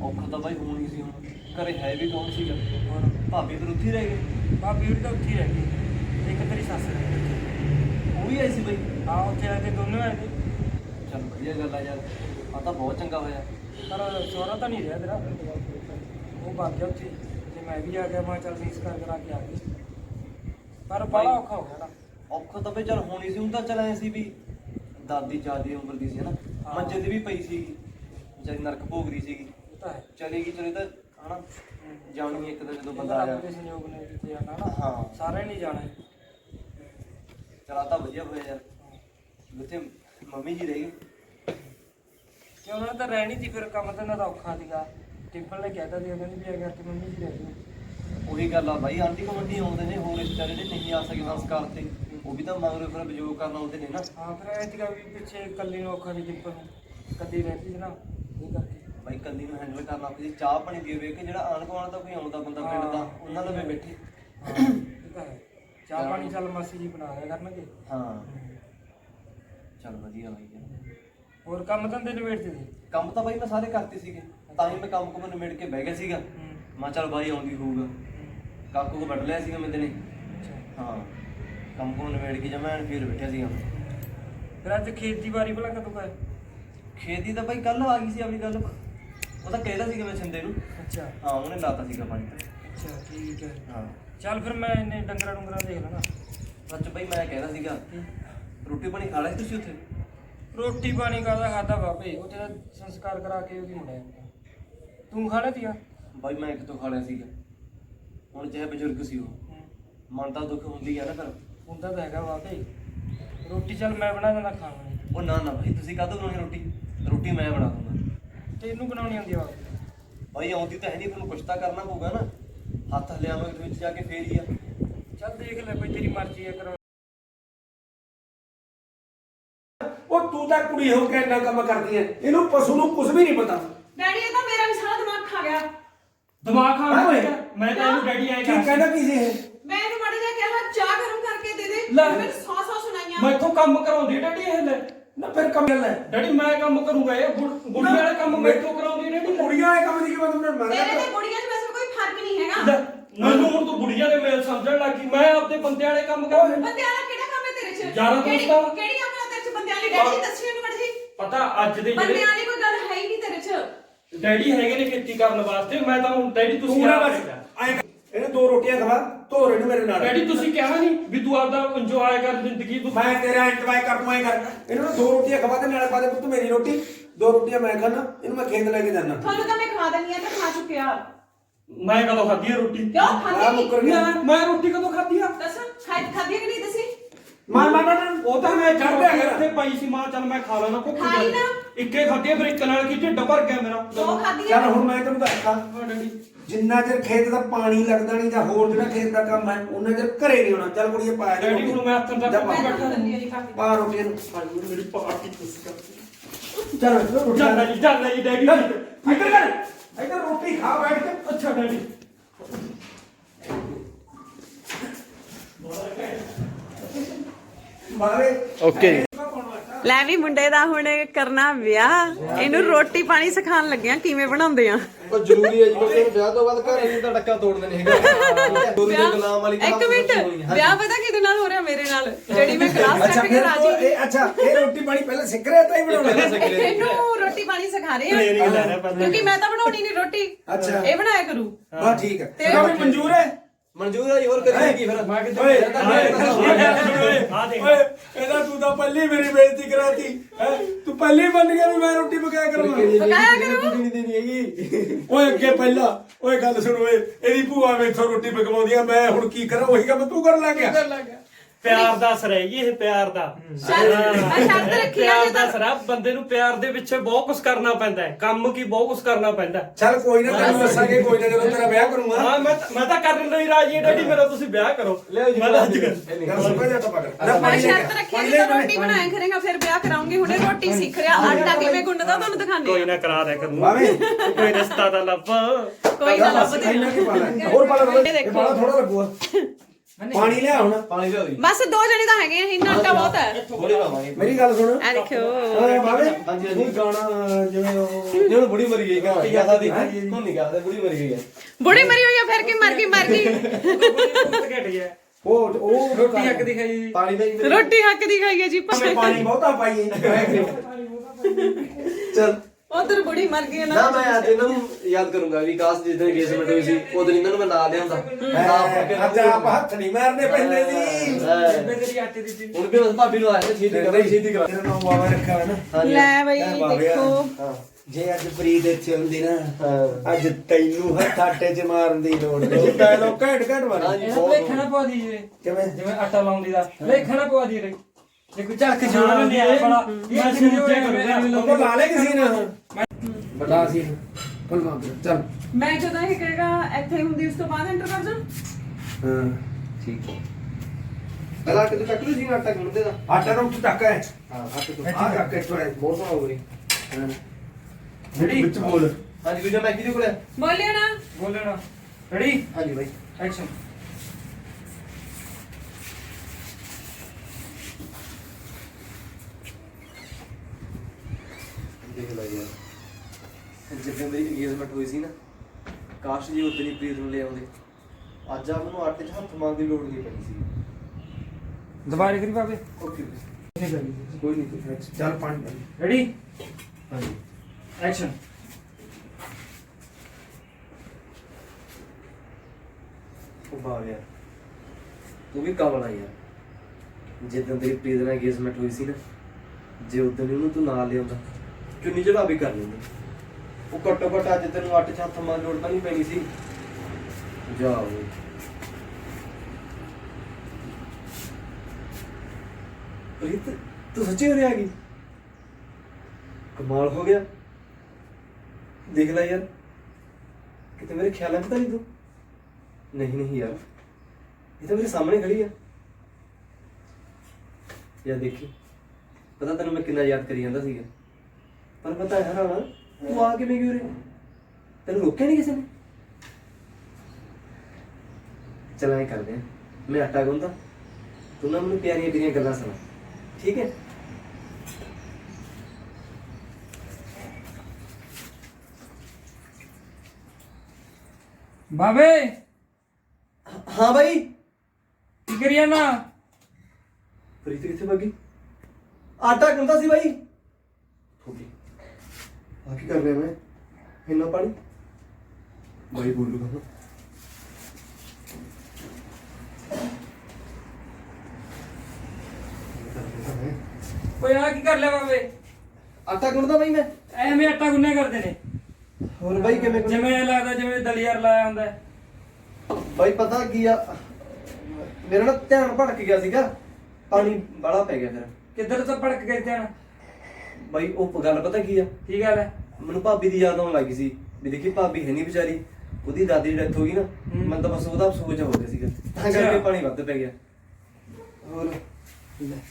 ਔਖਾ ਤਾਂ ਬਾਈ ਹੋਣੀ ਸੀ ਹੁਣ। ਘਰੇ ਹੈ ਵੀ ਕੌਣ ਸੀਗਾ? ਹੋਰ? ਭਾਬੀ ਫਿਰ ਉੱਥੇ ਹੀ ਰਹਿ ਗਏ। ਭਾਬੀ ਵੀ ਤਾਂ ਉੱਥੇ ਹੀ ਰਹਿ ਗਈ। ਇੱਕ ਤੇਰੀ ਸੱਸ ਰਹਿ ਗਈ ਉਹ ਵੀ ਆਈ ਸੀ ਬਾਈ? ਆ ਉੱਥੇ ਆ ਕੇ ਦੋਨੋਂ ਆਏ ਤੇ ਚੱਲ ਵਧੀਆ ਗੱਲ ਆ ਯਾਰ। ਆ ਤਾਂ ਬਹੁਤ ਚੰਗਾ ਹੋਇਆ। ਪਰ ਸੋਹਰਾ ਤਾਂ ਨਹੀਂ ਰਿਹਾ ਤੇਰਾ। ਉਹ ਭੱਜ ਗਿਆ ਉੱਥੇ। ਤੇ ਮੈਂ ਵੀ ਆ ਗਿਆ ਮੈਂ ਚੱਲ ਸੰਸਕਾਰ ਕਰਾ ਕੇ ਆ ਗਈ। ਪਰ ਬੜਾ ਔਖਾ ਹੋ ਗਿਆ ਨਾ। ਔਖਾ ਤਾਂ ਬਈ ਚੱਲ ਹੋਣੀ ਸੀ ਹੁਣ ਤਾਂ ਚੱਲ ਐ ਸੀ ਵੀ ਦਾਦੀ ਜਿਆਦੀ ਉਮਰ ਦੀ ਸੀ ਹਨਾ। ਹਾਂ। ਮੰਜੇ ਤੇ ਵੀ ਪਈ ਸੀ ਵਿਚਾਰੀ ਨਰਕ ਭੋਗ ਰਹੀ ਸੀਗੀ। ਇਹ ਤਾਂ ਹੈ। ਚਲੇਗੀ ਚਲੇ ਤਾਂ ਹਨਾ ਜਾਣੀ ਇੱਕ ਦਿਨ ਜਦੋਂ ਬੰਦਾ ਆਇਆ। ਰੱਬ ਦੇ ਸੰਯੋਗ ਨੇ ਜਿੱਥੇ ਆਣਾ ਨਾ ਹਾਂ। ਸਾਰਿਆਂ ਨੇ ਜਾਣਾ ਚਲਾ ਤਾਂ ਵਧੀਆ ਹੋਇਆ ਯਾਰ। ਜਿੱਥੇ ਮੰਮੀ ਜੀ ਰਹੀ। ਕਿ ਉਹਨਾਂ ਨੇ ਤਾਂ ਰਹਿਣੀ ਸੀ ਫਿਰ ਕੰਮ ਤਾਂ ਇਹਨਾਂ ਦਾ ਔਖਾ ਸੀਗਾ। ਟਿੰਪਲ ਨੇ ਕਹਿਤਾ ਸੀ ਉਹਨਾਂ ਨੇ ਵੀ ਆ ਕਰਕੇ ਮੰਮੀ ਜੀ ਰਹਿ ਗਈ ਉਹੀ ਗੱਲ ਆ ਬਾਈ ਆਂਟੀ ਕਮੰਡੀ ਆਉਂਦੇ ਨੇ ਹੋਰ ਰਿਸ਼ਤੇਦਾਰ ਜਿਹੜੇ ਨਹੀਂ ਆ ਸਕੇ ਸੰਸਕਾਰ ਤੇ। ਉਹ ਵੀ ਤਾਂ ਮਗਰੋਂ ਫਿਰ ਵਿਜੋਗ ਕਰਨ ਆਉਂਦੇ ਨੇ ਨਾ। ਹਾਂ ਫਿਰ ਐਂ ਸੀਗਾ ਵੀ ਪਿੱਛੇ ਇਕੱਲੀ ਨੂੰ ਔਖਾ ਸੀ ਟਿੰਪਲ ਨੂੰ ਕੱਲੀ ਰਹਿੰਦੀ ਸੀ ਨਾ ਇਹ ਕਰਕੇ। ਬਾਈ ਕੱਲੀ ਨੂੰ ਹੈਂਡਲ ਕਰਨਾ ਔਖੀ ਸੀ। ਚਾਹ ਪਾਣੀ ਦੇ ਵੇ ਕਿ ਜਿਹੜਾ ਆਣ ਗੁਆਂਢ ਦਾ ਕੋਈ ਆਉਂਦਾ ਬੰਦਾ ਪਿੰਡ ਦਾ ਉਹਨਾਂ ਲਵੇ ਬੈਠੇ। ਹਾਂ, ਇਹ ਤਾਂ ਹੈ। ਚਾਹ ਪਾਣੀ ਚੱਲ ਮਾਸੀ ਜੀ ਬਣਾ ਦਿਆ ਕਰਨਗੇ। ਹਾਂ। ਚੱਲ ਵਧੀਆ ਬਾਈ ਯਾਰ। ਹੋਰ ਕੰਮ ਧੰਦੇ ਨਿਬੇੜਦੇ ਸੀ ਕੰਮ ਤਾਂ ਬਾਈ ਮੈਂ ਸਾਰੇ ਕਰਤੇ ਸੀਗੇ। ਤਾਂ ਹੀ ਮੈਂ ਕੰਮ ਕੁਮ ਨਿਮੇੜ ਕੇ ਬਹਿ ਗਿਆ ਸੀਗਾ। ਹੂੰ। ਮੈਂ ਕਿਹਾ ਚੱਲ ਬਾਈ ਆਉਂਦੀ ਹੋਊਗਾ। ਕਾਕੂ ਕੋ ਵੱਢ ਲਿਆ ਸੀਗਾ ਮੈਂ ਦਿਨੇ ਅੱਛਾ। ਹਾਂ। ਕੰਮ ਕੁਮ ਨਿਮੇੜ ਕੇ ਜਮੈਂ ਫਿਰ ਬੈਠਿਆ ਸੀਗਾ ਫਿਰ ਅੱਜ ਖੇਤੀਬਾੜੀ ਭਲਾ ਕਦੋਂ ਕਰ? ਖੇਤੀ ਤਾਂ ਬਾਈ ਕੱਲ ਆ ਗਈ ਸੀ ਆਪਣੀ ਗੱਲ। ਉਹ ਤਾਂ ਕਹਿਦਾ ਸੀਗਾ ਮੈਂ ਛਿੰਦੇ ਨੂੰ। ਅੱਛਾ। ਹਾਂ ਉਹਨੇ ਲਾਤਾ ਸੀਗਾ ਪਾਣੀ। ਤਾਂ ਅੱਛਾ ਠੀਕ ਹੈ। ਹਾਂ। ਚੱਲ ਫਿਰ ਮੈਂ ਇਹਨੇ ਡੰਗਰਾਂ ਡੁੰਗਰਾਂ ਦੇਖ ਲੈਣਾ ਸੱਚ ਬਾਈ ਮੈਂ ਕਹਿਦਾ ਸੀਗਾ ਰੋਟੀ ਪਾਣੀ ਖਾ ਲਿਆ ਸੀ ਤੁਸੀਂ ਉੱਥੇ? ਰੋਟੀ ਪਾਣੀ ਕਰਦਾ ਖਾਦਾ ਬਾਬੇ? ਉੱਥੇ ਤਾਂ ਸੰਸਕਾਰ ਕਰਾ ਕੇ ਉਹਦੀ ਮੁੰਡਿਆ ਤੂੰ ਖਾ ਲਿਆ ਤੀਆ ਬਾਈ ਮੈਂ ਕਿਤੋਂ ਖਾ ਲਿਆ ਸੀਗਾ। ਹੁਣ ਚਾਹੇ ਬਜ਼ੁਰਗ ਸੀ ਉਹ। ਮਨ ਤਾਂ ਦੁੱਖ ਹੁੰਦੀ ਆ ਨਾ ਫਿਰ। ਹੁੰਦਾ ਤਾਂ ਹੈਗਾ ਬਾਬੇ ਰੋਟੀ ਚੱਲ ਮੈਂ ਬਣਾ ਦਿੰਦਾ ਖਾਣ ਵਾਲੀ ਉਹ ਨਾ ਨਾ ਬਾਈ ਤੁਸੀਂ ਕਾਹਤੋਂ ਬਣਾਉਣੀ ਰੋਟੀ? ਰੋਟੀ ਮੈਂ ਬਣਾ ਦੂੰਗਾ। ਤੈਨੂੰ ਬਣਾਉਣੀ ਆਉਂਦੀ ਆ ਬਾਈ ਆਉਂਦੀ ਤਾਂ ਹੈ ਨਹੀਂ ਤੁਹਾਨੂੰ ਕੁਛ ਤਾਂ ਕਰਨਾ ਪਊਗਾ ਨਾ। ਹੱਥ ਹਲਿਆਵਾਂਗੇ ਵਿੱਚ ਜਾ ਕੇ ਫੇਰ ਹੀ ਆ। ਚੱਲ ਦੇਖ ਲੈ ਕੋਈ ਤੇਰੀ ਮਰਜ਼ੀ ਹੈ ਕਰਾਉਣੀ ਉਹ ਤੂੰ ਤਾਂ ਕੁੜੀ ਹੋ ਕੇ ਇੰਨਾ ਕੰਮ ਕਰਦੀ ਐ। ਇਹਨੂੰ ਪਸ਼ੂ ਨੂੰ ਕੁਝ ਵੀ ਨਹੀਂ ਪਤਾ। ਡੈਡੀ ਇਹ ਤਾਂ ਮੇਰਾ ਵੀ ਸਾਰਾ ਦਿਮਾਗ ਖਾ ਗਿਆ। ਦਿਮਾਗ ਖਾਣ ਓਏ। ਮੈਂ ਤਾਂ ਇਹਨੂੰ ਡੈਡੀ ਆਏ ਕੀ ਕਹਿੰਦਾ ਕੀ ਸੀ ਇਹ? ਮੈਂ ਇਹਨੂੰ ਮਾੜਾ ਜਿਹਾ ਕਿਹਾ ਚਾਹ ਗਰਮ ਲੈ। ਮੈਨੂੰ ਸੌ ਸੌ ਸੁਣਾਈਆਂ। ਮੈਥੋਂ ਕੰਮ ਕਰਾਉਂਦੀ ਡੈਡੀ ਇਹ ਲੈ। ਨਾ ਫਿਰ ਕੰਮ ਗੱਲ ਹੈ ਡੈਡੀ ਮੈਂ ਕੰਮ ਕਰੂੰਗਾ ਇਹ ਗੁੜ- ਗੁੜੀ ਵਾਲੇ ਕੰਮ ਮੈਥੋਂ ਕਰਾਉਂਦੀ ਡੈਡੀ। ਲੈ। ਕੁੜੀਆਂ ਵਾਲੇ ਕੰਮ ਦੀ ਕੀ ਮਤਲਬ ਮੈਂ ਤੇਰੇ ਤੇ ਕੁੜੀਆਂ 'ਚ ਵੈਸੇ ਕੋਈ ਫ਼ਰਕ ਨਹੀਂ ਹੈਗਾ। ਲੈ, ਮੈਨੂੰ ਹੁਣ ਤੂੰ ਬੁੜੀਆਂ ਦੇ ਮੇਲ ਸਮਝਣ ਲੱਗੀ ਮੈਂ ਆਪਦੇ ਬੰਦਿਆਂ ਵਾਲੇ ਕੰਮ ਕਰ ਬੰਦਿਆਂ ਦਾ ਕਿਹੜਾ ਕੰਮ ਹੈ ਤੇਰੇ 'ਚ? ਯਾਰਾਂ ਕਿਹੜੀ ਦੋਸਤਾਂ। ਕਿਹੜੀ ਆਪਣਾ ਤੇਰੇ 'ਚ ਬੰਦਿਆਂ ਵਾਲੀ ਡੈਡੀ? ਜੀ ਦੱਸੀ ਮਰਜ਼ੀ ਪਤਾ ਅੱਜ ਦੇ ਜਿਹੜੇ ਬੰਦਿਆਂ ਵਾਲੀ ਕੋਈ ਗੱਲ ਹੈ ਹੀ ਨਹੀਂ ਤੇਰੇ 'ਚ। ਡੈਡੀ ਹੈਗੇ ਨੇ ਖੇਤੀ ਕਰਨ ਵਾਸਤੇ। ਮੈਂ ਤਾਂ ਹੁਣ ਡੈਡੀ ਤੁਸੀਂ ਤੂੰ ਨਾ ਆਪ ਬਸ। ਦੇਖਿਆ। ਇਹਨੇ ਦੋ ਰੋਟੀਆਂ ਖਵਾ ਧੋਰੇ ਨੂੰ ਮੇਰੇ ਨਾਲ। ਡੈਡੀ ਤੁਸੀਂ ਕਿਹਾ ਨਹੀਂ ਵੀ ਤੂੰ ਆਪਦਾ ਇੰਜੋਏ ਕਰ ਜ਼ਿੰਦਗੀ ਤੂੰ? ਮੈਂ ਤੇਰਾ ਇੰਤਜ਼ਾਰ ਕਰ ਤੂੰ ਐਂ ਕਰ। ਇਹਨਾਂ ਨੂੰ ਦੋ ਰੋਟੀਆਂ ਖਵਾ ਤੇ ਨਾਲੇ ਪਾ ਦੇ ਪੁੱਤ ਮੇਰੀ ਰੋਟੀ ਦੋ ਰੋਟੀਆਂ ਮੈਂ ਖਾਣਾ ਇਹਨੂੰ ਮੈਂ ਖੇਤ ਲੈ ਕੇ ਜਾਣਾ ਤੁਹਾਨੂੰ ਤਾਂ ਮੈਂ ਖਵਾ ਦਨੀ ਆ ਤੇ ਖਾ ਚੁੱਕਿਆ। ਮੈਂ ਕਦੋਂ ਖਾਧੀ ਰੋਟੀ? ਕਿਉਂ? ਖਾਂਦੀ ਮੁੱਕਰ ਨਹੀਂ ਗਿਆ। ਮੈਂ ਮੈਂ ਰੋਟੀ ਕਦੋਂ ਖਾਧੀ ਆ? ਦੱਸ ਖਾ ਖਾਦੀ ਕਿ ਨਹੀਂ ਦੱਸੀ ਮਾਰ ਮਾਰ ਮਾਰ। ਉਹ ਤਾਂ ਮੈਂ ਪਿਆ ਗਿਆ। ਇੱਥੇ ਪਈ ਸੀ ਮਾਂ ਚੱਲ ਮੈਂ ਖਾ ਲੈਣਾ ਭੁੱਖ ਖਾ ਲਈ ਨਾ। ਇੱਕੇ ਖਾਧੀ ਆ, ਫਿਰ ਇੱਕ ਨਾਲ ਕੀ ਢਿੱਡ ਭਰ ਗਿਆ ਮੇਰਾ। ਦੋ ਖਾਦੀਆਂ ਚੱਲ ਹੁਣ ਮੈਂ ਤੈਨੂੰ ਦੱਸਦਾ। ਹਾਂ ਡੈਡੀ। ਜਿੰਨਾ ਚਿਰ ਖੇਤ ਦਾ ਪਾਣੀ ਲੱਗਦਾ ਨਹੀਂ ਜਾਂ ਹੋਰ ਜਿਹੜਾ ਖੇਤ ਦਾ ਕੰਮ ਹੈ ਉਹਨਾਂ ਚਿਰ ਘਰੇ ਨਹੀਂ ਹੋਣਾ। ਚੱਲ ਕੁੜੀਏ ਪਾਇਆ ਦੇ ਡੈਡੀ ਮੈਂ ਹੱਥਾਂ ਜਾ ਤੱਕ ਪਾ। ਮੈਂ ਤਾਂ ਦੰਦੀ ਵਾਲੀ ਕਾਫੀ ਪਾ ਰੋਟੀਆਂ ਨੂੰ ਭਾਈ ਮੇਰੀ ਪਾਰਟੀ ਤੁਸੀਂ ਕਰ ਚੱਲ ਰੋਟੀ ਜਾਂਦਾ ਜੀ ਜਾਂਦਾ ਜੀ ਡੈਡੀ ਇੱਧਰ ਕਰ। ਇੱਧਰ ਰੋਟੀ ਖਾ ਬੈਠ ਕੇ। ਅੱਛਾ ਡੈਡੀ। ਮਾਰੇ। ਓਕੇ ਲੈ ਵੀ ਮੁੰਡੇ ਦਾ ਹੁਣ ਕਰਨਾ ਵਿਆਹ। ਇਹਨੂੰ ਰੋਟੀ ਪਾਣੀ ਸਿਖਾਉਣ ਲੱਗਿਆ ਕਿਵੇਂ ਬਣਾਉਂਦੇ ਆ? ਉਹ ਜ਼ਰੂਰੀ ਹੈ ਜੀ ਕਿਉਂਕਿ ਵਿਆਹ ਤੋਂ ਬਾਅਦ ਘਰ ਨਹੀਂ ਤਾਂ ਡੱਕਾ ਤੋੜਦੇ ਨੇ ਹੈਗਾ। ਗੁਰੂ ਦੇ ਗੁਲਾਮ ਵਾਲੀ ਇੱਕ ਮਿੰਟ ਵਿਆਹ ਪਤਾ ਕਿਹਦੇ ਨਾਲ ਹੋ ਰਿਹਾ ਮੇਰੇ ਨਾਲ? ਜਿਹੜੀ ਮੈਂ ਕਲਾਸ ਅੱਛਾ ਚੱਕ ਕੇ ਫਿਰ ਰਾਜੀ ਤੂੰ ਇਹ ਅੱਛਾ ਇਹ ਰੋਟੀ ਪਾਣੀ ਪਹਿਲਾਂ ਸਿੱਖ ਰਿਹਾ ਤਾਂ ਹੀ ਬਣਾਉਣਾ? ਇਹਨੂੰ ਰੋਟੀ ਪਾਣੀ ਸਿਖਾ ਰਹੇ ਆ। ਕਿਉਂਕਿ ਮੈਂ ਤਾਂ ਬਣਾਉਣੀ ਨਹੀਂ ਰੋਟੀ। ਅੱਛਾ। ਇਹ ਬਣਾਇਆ ਕਰੂ। ਬਸ ਠੀਕ ਹੈ। ਤੇ- ਤੇਰਾ ਵੀ ਮਨਜ਼ੂਰ ਹੈ? ਮਨਜ਼ੂਰ ਹੈ ਜੀ ਹੋਰ ਕਰੀਏ ਕੀ ਫਿਰ ਮੈਂ ਓਏ ਆ ਦੇਖ। ਓਏ ਇਹਦਾ ਤੂੰ ਤਾਂ ਪਹਿਲੀ ਮੇਰੀ ਬੇਇੱਜ਼ਤੀ ਕਰਾਤੀ ਹੈਂ? ਤੂੰ ਪਹਿਲੀ ਮੰਨ ਗਿਆ ਵੀ ਮੈਂ ਰੋਟੀ ਪਕਾਇਆ ਕਰਾਂ ਪਕਾਇਆ ਕਰੋ? ਨਹੀਂ ਦੇਣੀ ਹੈਗੀ? ਓਏ ਅੱਗੇ ਪਹਿਲਾਂ ਓਏ ਗੱਲ ਸੁਣ ਓਏ ਇਹਦੀ ਭੂਆ ਮੈਥੋਂ ਰੋਟੀ ਪਕਵਾਉਂਦੀ ਆ ਮੈਂ ਹੁਣ ਕੀ ਕਰਾਂ? ਉਹੀ ਕੰਮ ਤੂੰ ਕਰਨ ਲੱਗ ਗਿਆ। ਪਿਆਰ ਦਾ ਅਸਰ ਹੈ ਜੀ ਇਹ ਪਿਆਰ ਦਾ। ਸ਼ਰਤ ਆ ਸ਼ਰਤ ਰੱਖੀ ਆ ਪਿਆਰ ਜੇ ਦਾ ਅਸਰ ਆ ਬੰਦੇ ਨੂੰ ਪਿਆਰ ਦੇ ਪਿੱਛੇ ਬਹੁਤ ਕੁਝ ਕਰਨਾ ਪੈਂਦਾ ਹੈ। ਕੰਮ ਕੀ ਬਹੁਤ ਕੁਝ ਕਰਨਾ ਪੈਂਦਾ ਹੈ। ਚੱਲ ਕੋਈ ਨਾ ਤੈਨੂੰ ਦੱਸਾਂਗੇ ਕੋਈ ਨਾ ਜਦੋਂ ਤੇਰਾ ਵਿਆਹ ਕਰੂੰਗਾ। ਹਾਂ ਮੈਂ ਤਾਂ- ਮੈਂ ਤਾਂ ਕਰਨ ਲਈ ਰਾਜੀ ਹਾਂ ਡੈਡੀ ਮੇਰਾ ਤੁਸੀਂ ਵਿਆਹ ਕਰੋ। ਮੈਂ ਤਾਂ ਅੱਜ ਕਰ ਗੱਲ ਸੁਣ ਜਾ ਟਪਾ ਕਰ ਲੈ ਮੈਂ ਪਾਣੀ ਲੈ ਸ਼ਰਤ ਕੇ ਆ। ਰੱਖੀ ਆ ਪਾਣੀ ਜੇ ਲੈ ਤਾਂ ਕੇ ਰੋਟੀ ਆ। ਬਣਾਇਆ ਕਰੇਗਾ ਫਿਰ ਵਿਆਹ ਕਰਾਉਂਗੇ ਹੁਣੇ ਰੋਟੀ ਸਿੱਖ ਰਿਹਾ। ਆਟਾ ਕਿਵੇਂ ਗੁੰਨਦਾ ਤੁਹਾਨੂੰ ਦਿਖਾਣੇ ਕੋਈ ਨਾ ਕਰਾ ਦਿਆ ਕਰੂੰ। ਭਾਵੇਂ। ਕੋਈ ਰਿਸ਼ਤਾ ਦਾ ਲੱਭ। ਕੋਈ ਨਾ ਲੱਭ ਦੇ। ਇੰਨਾ ਕੀ ਹੋਰ ਪਾ ਲੈ ਇਹ ਪਾਲਾ ਥੋੜਾ ਲੱਗੂਗਾ। ਪਾਣੀ ਲਿਆ ਹੁਣ ਪਾਣੀ ਲਿਆਓ ਜੀ। ਬਸ ਦੋ ਜਣੇ ਤਾਂ ਹੈਗੇ ਆ ਇੰਨਾ ਆਟਾ ਬਹੁਤ ਹੈ। ਥੋੜੀ ਪਾਵਾਂਗੇ ਮੇਰੀ ਗੱਲ ਸੁਣ। ਆ ਦੇਖਿਓ। ਓਏ ਬਾਵੇ ਹਾਂਜੀ, ਗਾਣਾ ਜਿਵੇਂ ਉਹ ਜੇ ਬੁੜੀ ਮਰ ਗਈ ਕਹਾਂ ਕੀ ਆਦਾ ਦੀ। ਹੁਣ ਨਹੀਂ ਕਹਦਾ ਬੁੜੀ ਮਰ ਗਈ ਹੈ ਬੁੜੀ ਮਰੀ ਹੋਈ ਆ ਫਿਰ ਕੀ ਮਰ ਗਈ ਮਰ ਗਈ। ਬਹੁਤ ਘਟ ਗਿਆ। ਉਹ ਉਹ ਰੋਟੀ ਹੱਕ ਦਿਖਾਈ। ਜੀ ਪਾਣੀ ਦਾ ਜੀ ਰੋਟੀ ਹੱਕ ਦੀ ਖਾਈਏ ਜੀ ਭਾਵੇਂ ਪਾਣੀ ਬਹੁਤਾ ਪਾਈਏ। ਚਲ। ਉਧਰ ਬੁੜੀ ਮਰ ਗਈ ਨਾ। ਨਾ ਮੈਂ ਅੱਜ ਇਹਨਾਂ ਨੂੰ ਯਾਦ ਕਰੂੰਗਾ ਵੀ ਕਾਸ਼ ਜਿਸ ਦਿਨ ਗੇਸਮੈਂਟ ਹੋਈ ਸੀ ਉਹ ਦਿਨ ਇਹਨਾਂ ਨੂੰ ਮੈਂ ਨਾਲ ਲਿਆਉਂਦਾ ਅੱਜ ਆਪ ਹੱਥ ਨਹੀਂ ਮਾਰਨੇ ਪੈਂਦੇ ਜੀ ਤੇਰੀ ਆਟੇ ਦੀ ਹੁਣ ਵੀ ਉਸ ਭਾਬੀ ਨੂੰ ਆਇਆ ਸੀ ਛੇਤੀ ਕਰਾ ਕਰਾ। ਤੇਰਾ ਨਾਮ ਬਾਬਾ ਰੱਖਿਆ ਹੋਇਆ ਨਾ। ਲੈ ਬਈ। ਦੇਖੋ। ਹਾਂ। ਜੇ ਅੱਜ ਪ੍ਰੀਤ ਇੱਥੇ ਹੁੰਦੀ ਨਾ ਹਾਂ। ਅੱਜ ਤੈਨੂੰ ਹੱਥ ਆਟੇ 'ਚ ਮਾਰਨ ਦੀ ਲੋੜ ਨਹੀਂ। ਡਾਇਲੋਗ ਘੈਂਟ ਘੈਂਟ ਮਾਰ ਲੇਖਣਾ ਪਵਾ ਦੀ ਜੀ ਕਿਵੇਂ? ਜਿਵੇਂ ਆਟਾ ਲਾਉਂਦੀ ਦਾ। ਲੇਖਣਾ ਪਵਾ ਦੀ ਰੇ ਜੇ ਕੋਈ ਝਲਕ ਜੋੜ ਨਹੀਂ ਆਇਆ ਬੜਾ ਮੈਂ ਸੋਚਿਆ ਕਰੂੰਗਾ ਉਹ ਲਾ ਲੈ ਕਿਸੇ ਨੇ ਬਤਾ ਸੀ ਫਲਮਾ ਚੱਲ। ਮੈਂ ਜਦੋਂ ਇਹ ਕਹੇਗਾ ਇੱਥੇ ਹੁੰਦੀ ਉਸ ਤੋਂ ਬਾਅਦ ਐਂਟਰ ਕਰ ਜਾ ਹਾਂ। ਠੀਕ ਹੈ। ਪਹਿਲਾਂ ਕਿਤੇ ਚੱਕ ਲਈ ਸੀ ਆਟਾ ਗੁੰਨਦੇ ਦਾ ਆਟਾ ਨੂੰ ਤੂੰ ਟੱਕਾ ਹੈ ਹਾਂ ਆਟੇ ਤੋਂ ਆ ਟੱਕਾ ਇੱਥੋਂ ਹੈ ਬਹੁਤ ਸੋਹਣਾ ਹੋ। ਗਈ ਜਿਹੜੀ ਵਿੱਚ ਬੋਲ। ਹਾਂਜੀ ਦੂਜਾ ਮੈਂ ਕਿਹਦੇ ਕੋਲ ਹੈ। ਬੋਲਿਓ ਨਾ ਬੋਲਣਾ ਰੈਡੀ ਹਾਂਜੀ ਬਾਈ। ਐਕਸ਼ਨ ਦੇਖ ਲੈ ਯਾਰ ਜਦੋਂ ਇੰਗੇਜਮੈਂਟ ਹੋਈ ਸੀ ਨਾ ਕਾਸ਼ ਜੀ ਉਦੋਂ ਹੀ ਪ੍ਰੀਤ ਨੂੰ ਲੈ ਆਉਂਦੇ। ਅੱਜ ਆ ਮੈਨੂੰ ਆਟੇ 'ਚ ਹੱਥ ਮਾਰਨ ਦੀ ਲੋੜ ਨਹੀਂ ਪਈ ਸੀ। ਦੁਬਾਰੇ ਕਰੀ ਬਾਬੇ? ਓਕੇ ਕੋਈ ਨਹੀਂ ਚੱਲ ਪਾਣੀ ਰੈਡੀ ਹਾਂਜੀ। ਐਕਸ਼ਨ ਉਹ ਬਾ ਗਿਆ ਤੂੰ ਵੀ ਕਮਲਾ ਯਾਰ। ਜਿੱਦਾਂ ਤੇਰੀ ਪ੍ਰੀਤ ਨਾਲ ਇੰਗੇਜਮੈਂਟ ਹੋਈ ਸੀ ਨਾ ਜੇ ਉਦੋਂ ਉਹਨੂੰ ਤੂੰ ਨਾਲ ਲਿਆਉਂਦਾ ਚੁੰਨੀ ਚੜਾ ਵੀ ਕਰ ਲੈਂਦੀ। ਉਹ ਘੱਟੋ ਘੱਟ ਅੱਜ ਤੈਨੂੰ 'ਚ ਹੱਥ ਮਾਰਨ ਦੀ ਲੋੜ ਤਾਂ ਨਹੀਂ ਪੈਣੀ ਸੀ। ਜਾ ਓਏ ਪ੍ਰੀਤ ਤੂੰ ਸੱਚੀ ਹੋ ਰਿਹਾ ਗਈ? ਕਮਾਲ ਹੋ ਗਿਆ। ਦੇਖ ਲੈ ਯਾਰ। ਕਿਤੇ ਮੇਰੇ ਖਿਆਲਾਂ 'ਚ ਤਾਂ ਨਹੀਂ ਤੂੰ? ਨਹੀਂ ਨਹੀਂ ਯਾਰ। ਇਹ ਤਾਂ ਮੇਰੇ ਸਾਹਮਣੇ ਖੜੀ ਆ। ਯਾਰ ਦੇਖੀ। ਪਤਾ ਤੈਨੂੰ ਮੈਂ ਕਿੰਨਾ ਯਾਦ ਕਰੀ ਜਾਂਦਾ ਸੀਗਾ। ਪਰ ਪਤਾ ਹੈ ਨਾ ਤੂੰ ਆ ਕਿਵੇਂ ਕਿਉਂ ਰੇ ਤੈਨੂੰ ਰੋਕਿਆ ਨਹੀਂ ਕਿਸੇ ਨੇ? ਚਲ ਐਂ ਕਰਦੇ ਆ ਮੈਂ ਆਟਾ ਗੁੰਦਾ ਤੂੰ ਨਾ ਮੈਨੂੰ ਪਿਆਰੀਆਂ ਪਿਆਰੀਆਂ ਗੱਲਾਂ ਸੁਣਾ। ਠੀਕ ਹੈ? ਬਾਬੇ! ਹਾਂ ਬਾਈ। ਕੀ ਕਰੀਆ ਨਾ? ਪ੍ਰੀਤ ਕਿੱਥੇ ਭੱਗੀ ਆਟਾ ਗੁੰਦਾ ਸੀ ਬਾਈ। ਆ ਕੀ ਕਰ ਰਿਹਾ ਮੈਂ? ਇੰਨਾ ਪਾਣੀ। ਬਾਈ ਬੋਲੂਗਾ ਹੁਣ ਓਏ ਆ ਕੀ ਕਰ ਲਿਆ ਬਾਬੇ? ਆਟਾ ਗੁੰਦਾ ਬਾਈ ਮੈਂ। ਐਵੇਂ ਆਟਾ ਗੁੰਨੇ ਕਰਦੇ ਨੇ। ਹੋਰ ਬਾਈ ਕਿਵੇਂ? ਜਿਵੇਂ ਇਹ ਲੱਗਦਾ ਜਿਵੇਂ ਦਲੀਆਰ ਲਾਇਆ ਹੁੰਦਾ। ਹੈ। ਬਾਈ ਪਤਾ ਕੀ ਆ ਮੇਰਾ ਨਾ ਧਿਆਨ ਭਟਕ ਗਿਆ ਸੀਗਾ। ਪਾਣੀ ਬੜਾ ਪੈ ਗਿਆ ਫਿਰ। ਕਿੱਧਰ ਤੋਂ ਭੜਕ ਗਏ ਧਿਆਨ? ਬਾਈ ਉਹ ਗੱਲ ਪਤਾ ਕੀ ਆ? ਕੀ ਗੱਲ ਹੈ ਮੈਨੂੰ ਭਾਬੀ ਦੀ ਯਾਦ ਆਉਣ ਲੱਗੀ ਸੀ ਵੀ ਦੇਖੀ ਭਾਬੀ ਹੈ ਨਹੀਂ ਵਿਚਾਰੀ ਉਹਦੀ ਦਾਦੀ ਦੀ ਡੈਥ ਹੋ ਗਈ ਨਾ। ਮੈਂ ਤਾਂ ਬਸ ਉਹਦਾ ਅਫਸੋਸ ਹੋ ਗਿਆ ਸੀਗਾ ਤਾਂ। ਕਰਕੇ ਪਾਣੀ ਵੱਧ ਪੈ ਗਿਆ। ਹੋਰ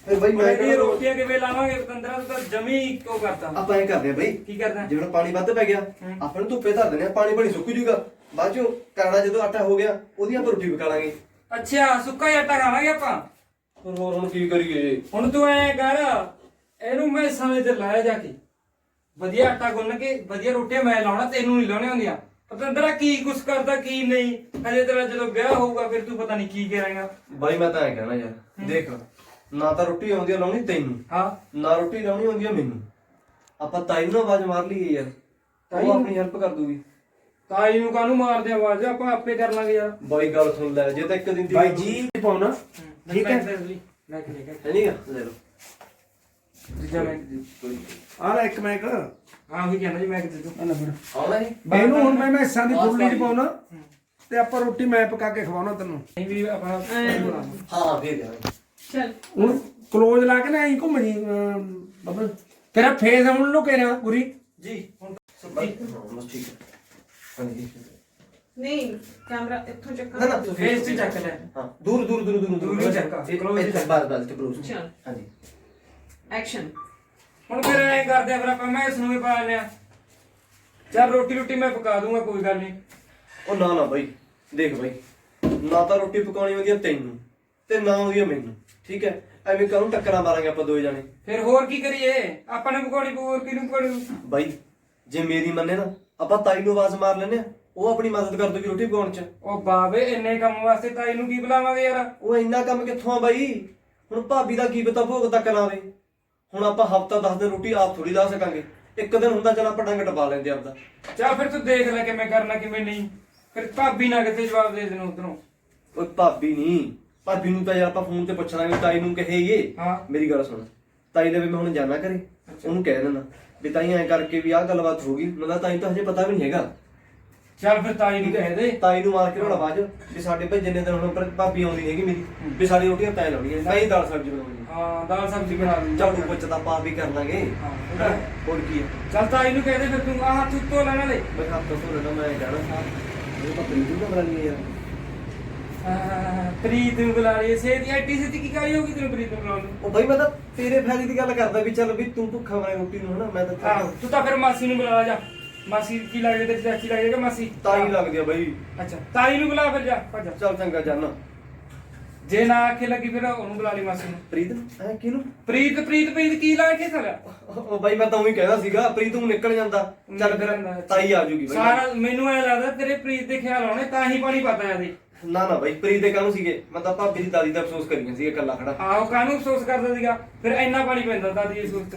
ਫਿਰ ਬਾਈ ਮੈਂ ਇਹ ਰੋਟੀਆਂ ਕਿਵੇਂ ਲਾਵਾਂਗੇ? ਪਤੰਦਰਾ ਤੂੰ ਤਾਂ ਜਮੀ ਕਿਉਂ ਕਰਤਾ ਆਪਾਂ ਇਹ ਕਰਦੇ ਆ ਬਾਈ। ਕੀ ਕਰਦਾ? ਜਿਵੇਂ ਪਾਣੀ ਵੱਧ ਪੈ ਗਿਆ। ਆਪਾਂ ਨੂੰ ਧੁੱਪੇ ਧਰ ਦਿੰਦੇ ਆ ਪਾਣੀ ਬੜੀ ਸੁੱਕ ਜੂਗਾ। ਬਾਅਦ ਚੋਂ ਕਰਨਾ ਜਦੋਂ ਆਟਾ ਹੋ ਗਿਆ ਉਹਦੀ ਆਪਾਂ ਰੋਟੀ ਪਕਾ ਲਾਂਗੇ। ਅੱਛਾ ਸੁੱਕਾ ਹੀ ਆਟਾ ਖਾਵਾਂਗੇ ਆਪਾਂ? ਹੋਰ ਹੋਰ ਹੁਣ ਕੀ ਕਰੀਏ? ਹੁਣ ਤੂੰ ਐ ਕਰ ਇਹਨੂੰ ਮੈਂ ਸਮੇਂ ਤੇ ਲਾਇਆ ਜਾ ਕੇ। ਵਧੀਆ ਆਟਾ ਗੁੰਨ ਕੇ ਵਧੀਆ ਰੋਟੀਆਂ ਮੈਂ ਲਾਉਣਾ ਤੈਨੂੰ ਨਹੀਂ ਲਾਉਣੇ ਹੁੰਦੀਆਂ। ਪਤੰਦਰਾ ਕੀ ਕੁਛ ਕਰਦਾ ਕੀ ਨਹੀਂ? ਹਜੇ ਤੇਰਾ ਜਦੋਂ ਵਿਆਹ ਹੋਊਗਾ ਫਿਰ ਤੂੰ ਪਤਾ ਨਹੀਂ ਕੀ ਕਰੇਗਾ ਬਾਈ ਮੈਂ ਤਾਂ ਐ ਕਹਿਣਾ ਯਾਰ ਦੇਖ ਨਾ ਤਾਂ ਰੋਟੀ ਆਉਂਦੀ ਆ ਲਾਉਣੀ ਤੈਨੂੰ ਹਾਂ। ਨਾ ਰੋਟੀ ਲਾਉਣੀ ਹੁੰਦੀ ਆ ਮੈਨੂੰ। ਆਪਾਂ ਤਾਈ ਨੂੰ ਆਵਾਜ਼ ਮਾਰ ਲਈਏ ਯਾਰ। ਤਾਈ ਉਹ ਨੂੰ? ਆਪਣੀ ਹੈਲਪ ਕਰ ਦੂਗੀ। ਤਾਈ ਨੂੰ ਕਾਹਨੂੰ ਮਾਰਦੇ ਆਵਾਜ਼? ਆਪਾਂ ਆਪੇ ਕਰ ਲਾਂਗੇ ਯਾਰ। ਬਾਈ ਗੱਲ ਸੁਣ ਲੈ ਜੇ ਤਾਂ ਇੱਕ ਦਿਨ ਦੀ ਬਾਈ ਜੀ ਪਾਉਣਾ। ਠੀਕ ਹੈ? ਮੈਂ ਕਿ ਲੈ ਹੈ। ਨਹੀਂਗਾ ਲੈ ਲਓ। ਦੂਜਾ ਮੈਂ ਕੋਈ ਆ ਲੈ ਇੱਕ ਮੈਂ ਇੱਕ ਹਾਂ ਉਹੀ ਕਹਿੰਦਾ ਜੀ ਮੈਂ ਕਿ ਦੇ ਦੂੰ ਆ ਲੈ ਫੜ। ਆਉਣਾ ਹੈ ਇਹਨੂੰ ਹੁਣ ਮੈਂ ਮੈਸਾਂ ਦੀ ਫੁੱਲੀ ਚ ਪਾਉਣਾ ਤੇ ਆਪਾਂ ਰੋਟੀ ਮੈਂ ਪਕਾ ਕੇ ਖਵਾਉਣਾ ਤੈਨੂੰ। ਨਹੀਂ ਵੀ ਆਪਣਾ ਹਾਂ ਫੇਰ ਯਾਰ ਚਲ। ਹੁਣ ਕਲੋਜ਼ ਲਾ ਕੇ ਨਾ ਐਂ ਘੁੰਮ ਜੀ ਬੱਬਲ। ਤੇਰਾ ਫੇਸ ਹੁਣ ਲੁਕੇ ਰਿਹਾ ਗੁਰੀ ਜੀ ਹੁਣ ਬਸ ਠੀਕ ਹੈ। ਹਾਂਜੀ ਨਹੀਂ ਕੈਮਰਾ ਇੱਥੋਂ ਨਾ ਚੱਕਾ। ਨਾ ਤੂੰ ਫੇਸ ਤੇ ਚੱਕ ਲੈ। ਹਾਂ ਦੂਰ ਦੂਰ ਦੂਰ ਦੂਰ ਦੂਰ। ਹੀ ਚੱਕਾ, close ਹੀ ਇੱਥੇ ਬਸ ਬਸ ਤੇ close ਚੱਲ। ਹਾਂਜੀ। ਐਕਸ਼ਨ ਹੁਣ ਫਿਰ ਐ ਕਰਦੇ ਆ ਫਿਰ ਆਪਾਂ ਮੈਂ ਇਸ ਨੂੰ ਵੀ ਪਾ ਲਿਆ ਚੱਲ ਰੋਟੀ ਰੋਟੀ ਮੈਂ ਪਕਾ ਦੂੰਗਾ ਕੋਈ ਗੱਲ ਨਹੀਂ। ਉਹ ਨਾ ਨਾ ਬਾਈ ਦੇਖ ਬਾਈ। ਨਾ ਤਾਂ ਰੋਟੀ ਪਕਾਉਣੀ ਆਉਂਦੀ ਆ ਤੈਨੂੰ ਤੇ ਨਾ ਆਉਂਦੀ ਆ ਮੈਨੂੰ ਠੀਕ ਹੈ? ਐਵੇਂ ਕਾਹਨੂੰ ਟੱਕਰਾਂ ਮਾਰਾਂਗੇ ਆਪਾਂ ਦੋਏ ਜਾਣੇ? ਫਿਰ ਹੋਰ ਕੀ ਕਰੀਏ? ਆਪਾਂ ਨੇ ਪਕਾਉਣੀ ਪਊ, ਹੋਰ ਕਿਹਨੂੰ ਪਕਾਉਣੀ ਬਾਈ ਜੇ ਮੇਰੀ ਮੰਨੇ ਨਾ ਆਪਾਂ ਤਾਈ ਨੂੰ ਆਵਾਜ਼ ਮਾਰ ਲੈਨੇ ਆ ਉਹ ਆਪਣੀ ਮਦਦ ਕਰ ਦੂਗੀ ਰੋਟੀ ਪਕਾਉਣ ਚ। ਉਹ ਬਾਬੇ ਇੰਨੇ ਕੰਮ ਵਾਸਤੇ ਤਾਈ ਨੂੰ ਕੀ ਬੁਲਾਵਾਂਗੇ ਯਾਰ? ਉਹ ਇੰਨਾ ਕੰਮ ਕਿੱਥੋਂ ਆ ਬਾਈ? ਹੁਣ ਭਾਬੀ ਦਾ ਕੀ ਪਤਾ ਭੋਗ ਤੱਕ ਲਾਵੇ ਹੁਣ ਆਪਾਂ ਹਫਤਾ 10 ਦਿਨ ਰੋਟੀ ਆਪ ਥੋੜੀ ਲਾ ਸਕਾਂਗੇ। ਇੱਕ ਦਿਨ ਹੁੰਦਾ ਚਲ ਆਪਾਂ ਡੰਗ ਟਪਾ ਲੈਂਦੇ ਆਪਦਾ। ਚੱਲ ਫਿਰ ਤੂੰ ਦੇਖ ਲੈ ਕਿਵੇਂ ਕਰਨਾ ਕਿਵੇਂ ਨਹੀਂ। ਫਿਰ ਭਾਬੀ ਨਾ ਕਿਤੇ ਜਵਾਬ ਦੇ ਦੇਣ ਉਧਰੋਂ? ਓਏ ਭਾਬੀ ਨਹੀਂ। ਭਾਬੀ ਨੂੰ ਤਾਂ ਯਾਰ ਆਪਾਂ ਫੋਨ ਤੇ ਪੁੱਛ ਲਾਂਗੇ ਤਾਈ ਨੂੰ ਕਹੇਗੇ। ਹਾਂ। ਮੇਰੀ ਗੱਲ ਸੁਣ। ਤਾਈ ਦੇ ਵੀ ਮੈਂ ਹੁਣ ਜਾਣਾ ਕਰੇ ਉਹਨੂੰ ਕਹਿ ਦੇਣਾ ਵੀ ਤਾਈ ਐਂ ਕਰਕੇ ਵੀ ਆਹ ਗੱਲਬਾਤ ਹੋ ਗਈ। ਮੈਨੂੰ ਤਾਈ ਤਾਂ ਹਜੇ ਪਤਾ ਵੀ ਨਹੀਂ ਹੈਗਾ। ਚੱਲ ਫਿਰ ਤਾਈ ਨੂੰ ਕਹਿ ਦੇ। ਤਾਈ ਨੂੰ ਮਾਰ ਕੇ ਰੋਣਾ ਬਾਜ ਵੀ ਸਾਡੇ ਭਾਈ ਜਿੰਨੇ ਦਿਨ ਹੁਣ ਭਾਬੀ ਆਉਂਦੀ ਹੈਗੀ ਮੇਰੀ ਵੀ ਸਾਡੀ ਰੋਟੀਆਂ ਤੈਅ ਲਾਉਣੀਆਂ ਤਾਈ ਦਾਲ ਸਬਜ਼ੀ ਬਣਾਉਣੀ ਹਾਂ ਦਾਲ ਸਬਜ਼ੀ ਬਣਾ ਦੇ ਝਾੜੂ ਪੁੱਛ ਤਾਂ ਪਾ ਵੀ ਕਰ ਲਾਂਗੇ। ਹਾਂ। ਹੋਰ ਕੀ ਹੈ ਚੱਲ ਤਾਈ ਨੂੰ ਕਹਿ ਦੇ ਫਿਰ ਤੂੰ ਆਹ ਹੱਥ ਉੱਤੋਂ ਲੈਣਾ ਲੈ ਮੈਂ ਹੱਥ ਤੋਂ ਲੈਣਾ ਮੈਂ ਜਾਣਾ। ਇਹ ਤਾਂ ਪ੍ਰੀਤ ਨੂੰ ਬਣਾਣੀ ਯਾਰ। ਆਹ, ਪ੍ਰੀਤ ਨੂੰ ਬੁਲਾ ਲਈ। ਸੇ ਦੀ ਐਡੀ ਸੇ ਕੀ ਕਾਈ ਹੋਗੀ ਤੈਨੂੰ ਪ੍ਰੀਤ ਨੂੰ ਬੁਲਾਉਣ ਉਹ ਬਾਈ ਮੈਂ ਤਾਂ ਤੇਰੇ ਫਾਇਦੇ ਦੀ ਗੱਲ ਕਰਦਾ ਵੀ ਚੱਲ ਵੀ ਤੂੰ ਭੁੱਖਾ ਮਾਰੇ ਰੋਟੀ ਨੂੰ ਹਨਾ ਮੈਂ ਤਾਂ ਤੂੰ ਤਾਂ ਫਿਰ ਮਾਸੀ ਨੂੰ ਬੁਲਾ ਜਾ। ਮਾਸੀ ਕੀ ਲੱਗਦੀ ਤੇਰੀ ਚਾਚੀ ਲੱਗਦੀ ਕਿ ਮਾਸੀ? ਤਾਈ ਲੱਗਦੀ ਆ ਬਾਈ। ਅੱਛਾ ਤਾਈ ਨੂੰ ਬੁਲਾ ਫਿਰ ਜਾ ਭੱਜ ਜਾ। ਚੱਲ ਚੰਗਾ ਜਾਨਾ। ਜੇ ਨਾ ਆਖੇ ਲੱਗੀ ਫਿਰ ਉਹਨੂੰ ਬੁਲਾ ਲਈ ਮਾਸੀ ਨੂੰ। ਪ੍ਰੀਤ? ਐ ਕਿਹਨੂੰ? ਪ੍ਰੀਤ ਪ੍ਰੀਤ ਪ੍ਰੀਤ ਕੀ ਲਾ ਕੇ ਥਲਾ ਉਹ ਬਾਈ ਮੈਂ ਤਾਂ ਉਹੀ ਕਹਿੰਦਾ ਸੀਗਾ ਪ੍ਰੀਤ ਨੂੰ ਨਿਕਲ ਜਾਂਦਾ। ਚੱਲ ਫਿਰ ਤਾਈ ਆ ਜੂਗੀ ਬਾਈ। ਸਾਰਾ ਮੈਨੂੰ ਐ ਲੱਗਦਾ ਤੇਰੇ ਪ੍ਰੀਤ ਦੇ ਖਿਆਲ ਆਉਣੇ ਤਾਂ ਹੀ ਪਾਣੀ ਪਤਾ ਜਾਂਦੇ ਨਾ ਨਾ ਬਾਈ ਪ੍ਰੀਤ ਦੇ ਕਾਹਨੂੰ ਸੀਗੇ? ਮੈਂ ਤਾਂ ਭਾਬੀ ਦੀ ਦਾਦੀ ਦਾ ਅਫਸੋਸ ਕਰੀਆਂ ਸੀਗਾ ਇਕੱਲਾ ਖੜਾ। ਆਹੋ ਕਾਹਨੂੰ ਅਫਸੋਸ ਕਰਦਾ ਸੀਗਾ? ਫਿਰ ਇੰਨਾ ਪਾਣੀ ਪੈਂਦਾ ਦਾਦੀ ਇਸ ਵਕਤ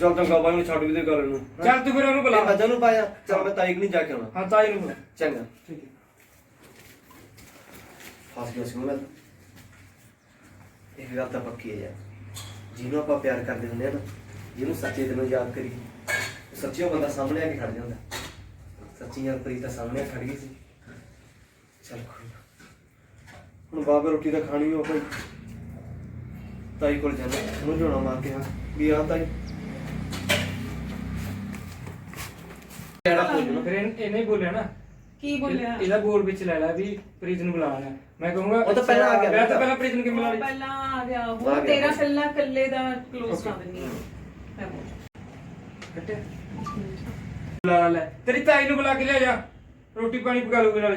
ਚੱਲ ਚੰਗਾ ਬਾਈ ਨੂੰ ਛੱਡ ਵੀ ਦੇ ਗੱਲ ਨੂੰ। ਚੱਲ ਤੂੰ ਫਿਰ ਉਹਨੂੰ ਬੁਲਾ। ਅਜਾ ਨੂੰ ਪਾਇਆ। ਚੱਲ ਮੈਂ ਤਾਈ ਨਹੀਂ ਜਾ ਕੇ ਆਉਣਾ। ਹਾਂ ਤਾਈ ਨੂੰ ਬੁਲਾ। ਚੰਗਾ। ਠੀਕ ਹੈ। ਫਸ ਗਿਆ ਸੀ ਮੈਂ। ਇਹ ਗੱਲ ਤਾਂ ਪੱਕੀ ਹੈ ਯਾਰ। ਜਿਹਨੂੰ ਆਪਾਂ ਪਿਆਰ ਕਰਦੇ ਹੁੰਦੇ ਆ ਨਾ ਜਿਹਨੂੰ ਸੱਚੇ ਦਿਲੋਂ ਯਾਦ ਕਰੀ ਸੱਚਿਓ ਬੰਦਾ ਸਾਹਮਣੇ ਆ ਕੇ ਖੜ ਜਾਂਦਾ। ਸੱਚੀ ਯਾਰ ਪ੍ਰੀਤ ਤਾਂ ਸਾਹਮਣੇ ਆ ਖੜ ਗਈ ਸੀ। ਚੱਲ ਕੋਈ ਨਾ। ਹੁਣ ਬਾਬੇ ਰੋਟੀ ਤਾਂ ਖਾਣੀ ਹੋ ਭਾਈ। ਤਾਈ ਕੋਲ ਜਾਣਾ। ਉਹਨੂੰ ਜੋਣਾ ਮਾਰ ਕੇ ਹਾਂ। ਵੀ ਆ ਤਾਈ। ਕਿਹੜਾ ਪੁੱਛਣਾ ਫਿਰ ਇਹਨ- ਇਹਨੇ ਹੀ ਬੋਲਿਆ ਨਾ। ਕੀ ਬੋਲਿਆ? ਇਹਦਾ ਬੋਲ ਵਿੱਚ ਲੈ ਲੈ ਵੀ ਪ੍ਰੀਤ ਨੂੰ ਬੁਲਾਣਾ ਮੈਂ ਕਹੂੰਗਾ ਉਹ ਤਾਂ ਪਹਿਲਾਂ ਆ ਗਿਆ। ਮੈਂ ਤਾਂ ਪਹਿਲਾਂ ਪ੍ਰੀਤ ਨੂੰ ਕਿਵੇਂ ਬੁਲਾ ਉਹ ਲਈ? ਪਹਿਲਾਂ ਆ ਗਿਆ। ਆ ਹੁਣ ਗਿਆ। ਤੇਰਾ ਪਹਿਲਾਂ ਇਕੱਲੇ ਦਾ ক্লোਜ਼ ਕਰ ਦਿੰਨੀ ਆ ਮੈਂ ਬੋਲ ਕੱਟਿਆ? ਬੁਲਾ ਲੈ। ਤੇਰੀ ਤਾਈ ਨੂੰ ਬੁਲਾ ਕੇ ਲਿਆ ਜਾ ਰੋਟੀ ਪਾਣੀ ਪਕਾ ਲੂਗੇ ਨਾਲੇ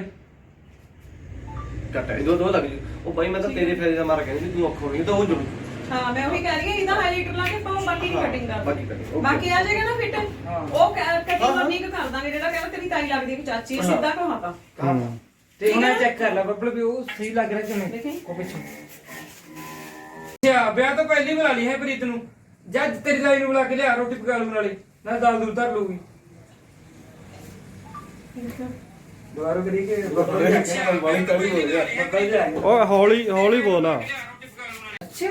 ਘਟਾ ਦੋ ਦੋ ਲੱਗ ਜੂ ਉਹ ਬਾਈ ਮੈਂ ਤਾਂ ਤੇਰੇ ਫਾਇਦੇ ਦਾ ਮਾਰ ਕਹਿੰਦੀ ਤੂੰ ਅੱਖੋਂ ਨਹੀਂ ਤਾਂ ਉਹ ਜੁੜ ਹਾਂ ਮੈਂ ਉਹੀ ਕਹਿ ਰਹੀ ਹਾਂ ਇਹਦਾ ਹਾਈਲਾਈਟਰ ਲਾ ਕੇ ਪਾਉ ਬਾਕੀ ਦੀ ਹਾਂ, ਕਟਿੰਗ ਕਰ ਬਾਕੀ cutting, okay. ਬਾਕੀ ਆ ਜਾਏਗਾ ਨਾ ਫਿੱਟ ਹਾਂ। ਉਹ ਕਟਿੰਗ ਹਾਂ, ਹਾਂ। ਉਨੀ ਕੁ ਕਰ ਦਾਂਗੇ ਜਿਹੜਾ ਕਹਿੰਦਾ ਤੇਰੀ ਤਾਈ ਲੱਗਦੀ ਹੈ ਕਿ ਚਾਚੀ ਹੈ, ਹਾਂ। ਸਿੱਧਾ ਕਹਾਤਾ ਤੇ ਹੁਣ ਚੈੱਕ ਕਰ ਲੈ ਬੱਬਲ ਵੀ ਉਹ ਸਹੀ ਲੱਗ ਰਿਹਾ ਕਿਵੇਂ ਦੇਖੀ। ਉਹ ਪਿੱਛੇ। ਅੱਛਾ ਵਿਆਹ ਤਾਂ ਪਹਿਲੀ ਬੁਲਾ ਲਈ ਹੈ ਪ੍ਰੀਤ ਨੂੰ। ਜੱਜ ਤੇਰੀ ਦਾਈ ਨੂੰ ਬੁਲਾ ਕੇ ਲਿਆ ਰੋਟੀ ਪਕਾ ਲੂ ਨਾਲੇ। ਨਾ ਦਾਲ ਦੂਲ ਧਰ ਲੂਗੀ ਦੁਆਰਾ ਕਰੀ ਕੇ ਬੱਬਲ ਵੀ ਅੱਛਾ ਬਾਈ ਤੜੀ ਹੋ ਗਿਆ ਬੱਬਲ ਜਾ ਓਏ ਹੌਲੀ ਹੌਲੀ ਬੋਲ ਆ ਅੱਛਾ।